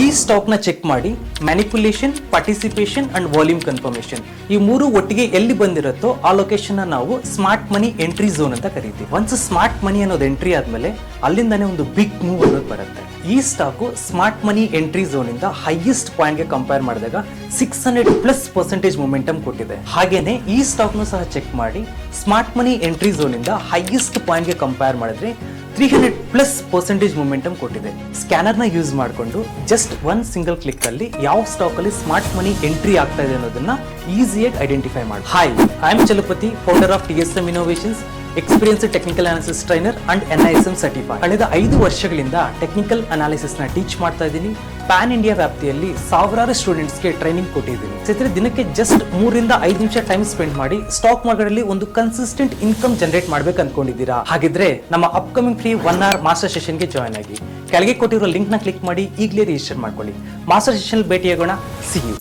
ಈ ಸ್ಟಾಕ್ನ ಚೆಕ್ ಮಾಡಿ manipulation participation and volume confirmation ಈ ಮೂರು ಒಟ್ಟಿಗೆ ಎಲ್ಲಿ ಬಂದಿರುತ್ತೋ ಆ ಲೊಕೇಶನ್ನ ನಾವು ಸ್ಮಾರ್ಟ್ ಮನಿ ಎಂಟ್ರಿ ಝೋನ್ ಅಂತ ಕರಿತೀವಿ. ಒನ್ಸ್ ಸ್ಮಾರ್ಟ್ ಮನಿ ಅನ್ನೋದು ಎಂಟ್ರಿ ಆದ್ಮೇಲೆ ಅಲ್ಲಿಂದಾನೇ ಒಂದು ಬಿಗ್ ಮೂವ್ ಅನ್ನೋದು ಬರುತ್ತೆ. ಈ stock smart money entry zone ಇಂದ ಹೈಯೆಸ್ಟ್ ಪಾಯಿಂಟ್ಗೆ ಕಂಪೇರ್ ಮಾಡಿದಾಗ six hundred plus percentage momentum ಕೊಟ್ಟಿದೆ. ಹಾಗೇನೆ ಈ ಸ್ಟಾಕ್ ನು ಸಹ ಚೆಕ್ ಮಾಡಿ ಸ್ಮಾರ್ಟ್ ಮನಿ ಎಂಟ್ರಿ ಝೋನ್ ಇಂದ ಹೈಯೆಸ್ಟ್ ಪಾಯಿಂಟ್ಗೆ ಕಂಪೇರ್ ಮಾಡಿದ್ರೆ three hundred plus percentage momentum ಕೊಟ್ಟಿದೆ. ಸ್ಕ್ಯಾನರ್ನ ಯೂಸ್ ಮಾಡಿಕೊಂಡು ಜಸ್ಟ್ ಒನ್ ಸಿಂಗಲ್ ಕ್ಲಿಕ್ ಅಲ್ಲಿ ಯಾವ ಸ್ಟಾಕ್ ಅಲ್ಲಿ ಸ್ಮಾರ್ಟ್ ಮನಿ ಎಂಟ್ರಿ ಆಗ್ತಾ ಇದೆ ಅನ್ನೋದನ್ನ ಈಸಿಯಾಗಿ ಐಡೆಂಟಿಫೈ ಮಾಡಿ. Hi I am Chalapathi founder of T S M innovations experience technical analysis trainer and N I S M certify ಕಳೆದ ಐದು ವರ್ಷಗಳಿಂದ ಟೆಕ್ನಿಕಲ್ ಅನಾಲಿಸಿಸ್ನ ಟೀಚ್ ಮಾಡ್ತಾ ಇದ್ದೀನಿ. ಪ್ಯಾನ್ ಇಂಡಿಯಾ ವ್ಯಾಪ್ತಿಯಲ್ಲಿ ಸಾವಿರಾರು ಸ್ಟೂಡೆಂಟ್ಸ್ಗೆ ಟ್ರೈನಿಂಗ್ ಕೊಟ್ಟಿದ್ದೀನಿ. ಸ್ನೇಹಿತರೆ ದಿನಕ್ಕೆ ಜಸ್ಟ್ ಮೂರಿಂದ ಐದು ನಿಮಿಷ ಟೈಮ್ ಸ್ಪೆಂಡ್ ಮಾಡಿ ಸ್ಟಾಕ್ ಮಾರ್ಕೆಟ್ ಒಂದು ಕನ್ಸಿಸ್ಟೆಂಟ್ ಇನ್ಕಮ್ ಜನರೇಟ್ ಮಾಡ್ಬೇಕು ಅನ್ಕೊಂಡಿದ್ದೀರಾ? ಹಾಗಿದ್ರೆ ನಮ್ಮ upcoming free one hour master ಸೆಷನ್ಗೆ join ಆಗಿ. ಕೆಳಗೆ ಕೊಟ್ಟಿರೋ ಲಿಂಕ್ನ ಕ್ಲಿಕ್ ಮಾಡಿ ಈಗಲೇ ರಿಜಿಸ್ಟರ್ ಮಾಡ್ಕೊಳ್ಳಿ. ಮಾಸ್ಟರ್ ಸೆಷನ್ ಭೇಟಿಯಾಗೋಣ. ಸಿ ಯು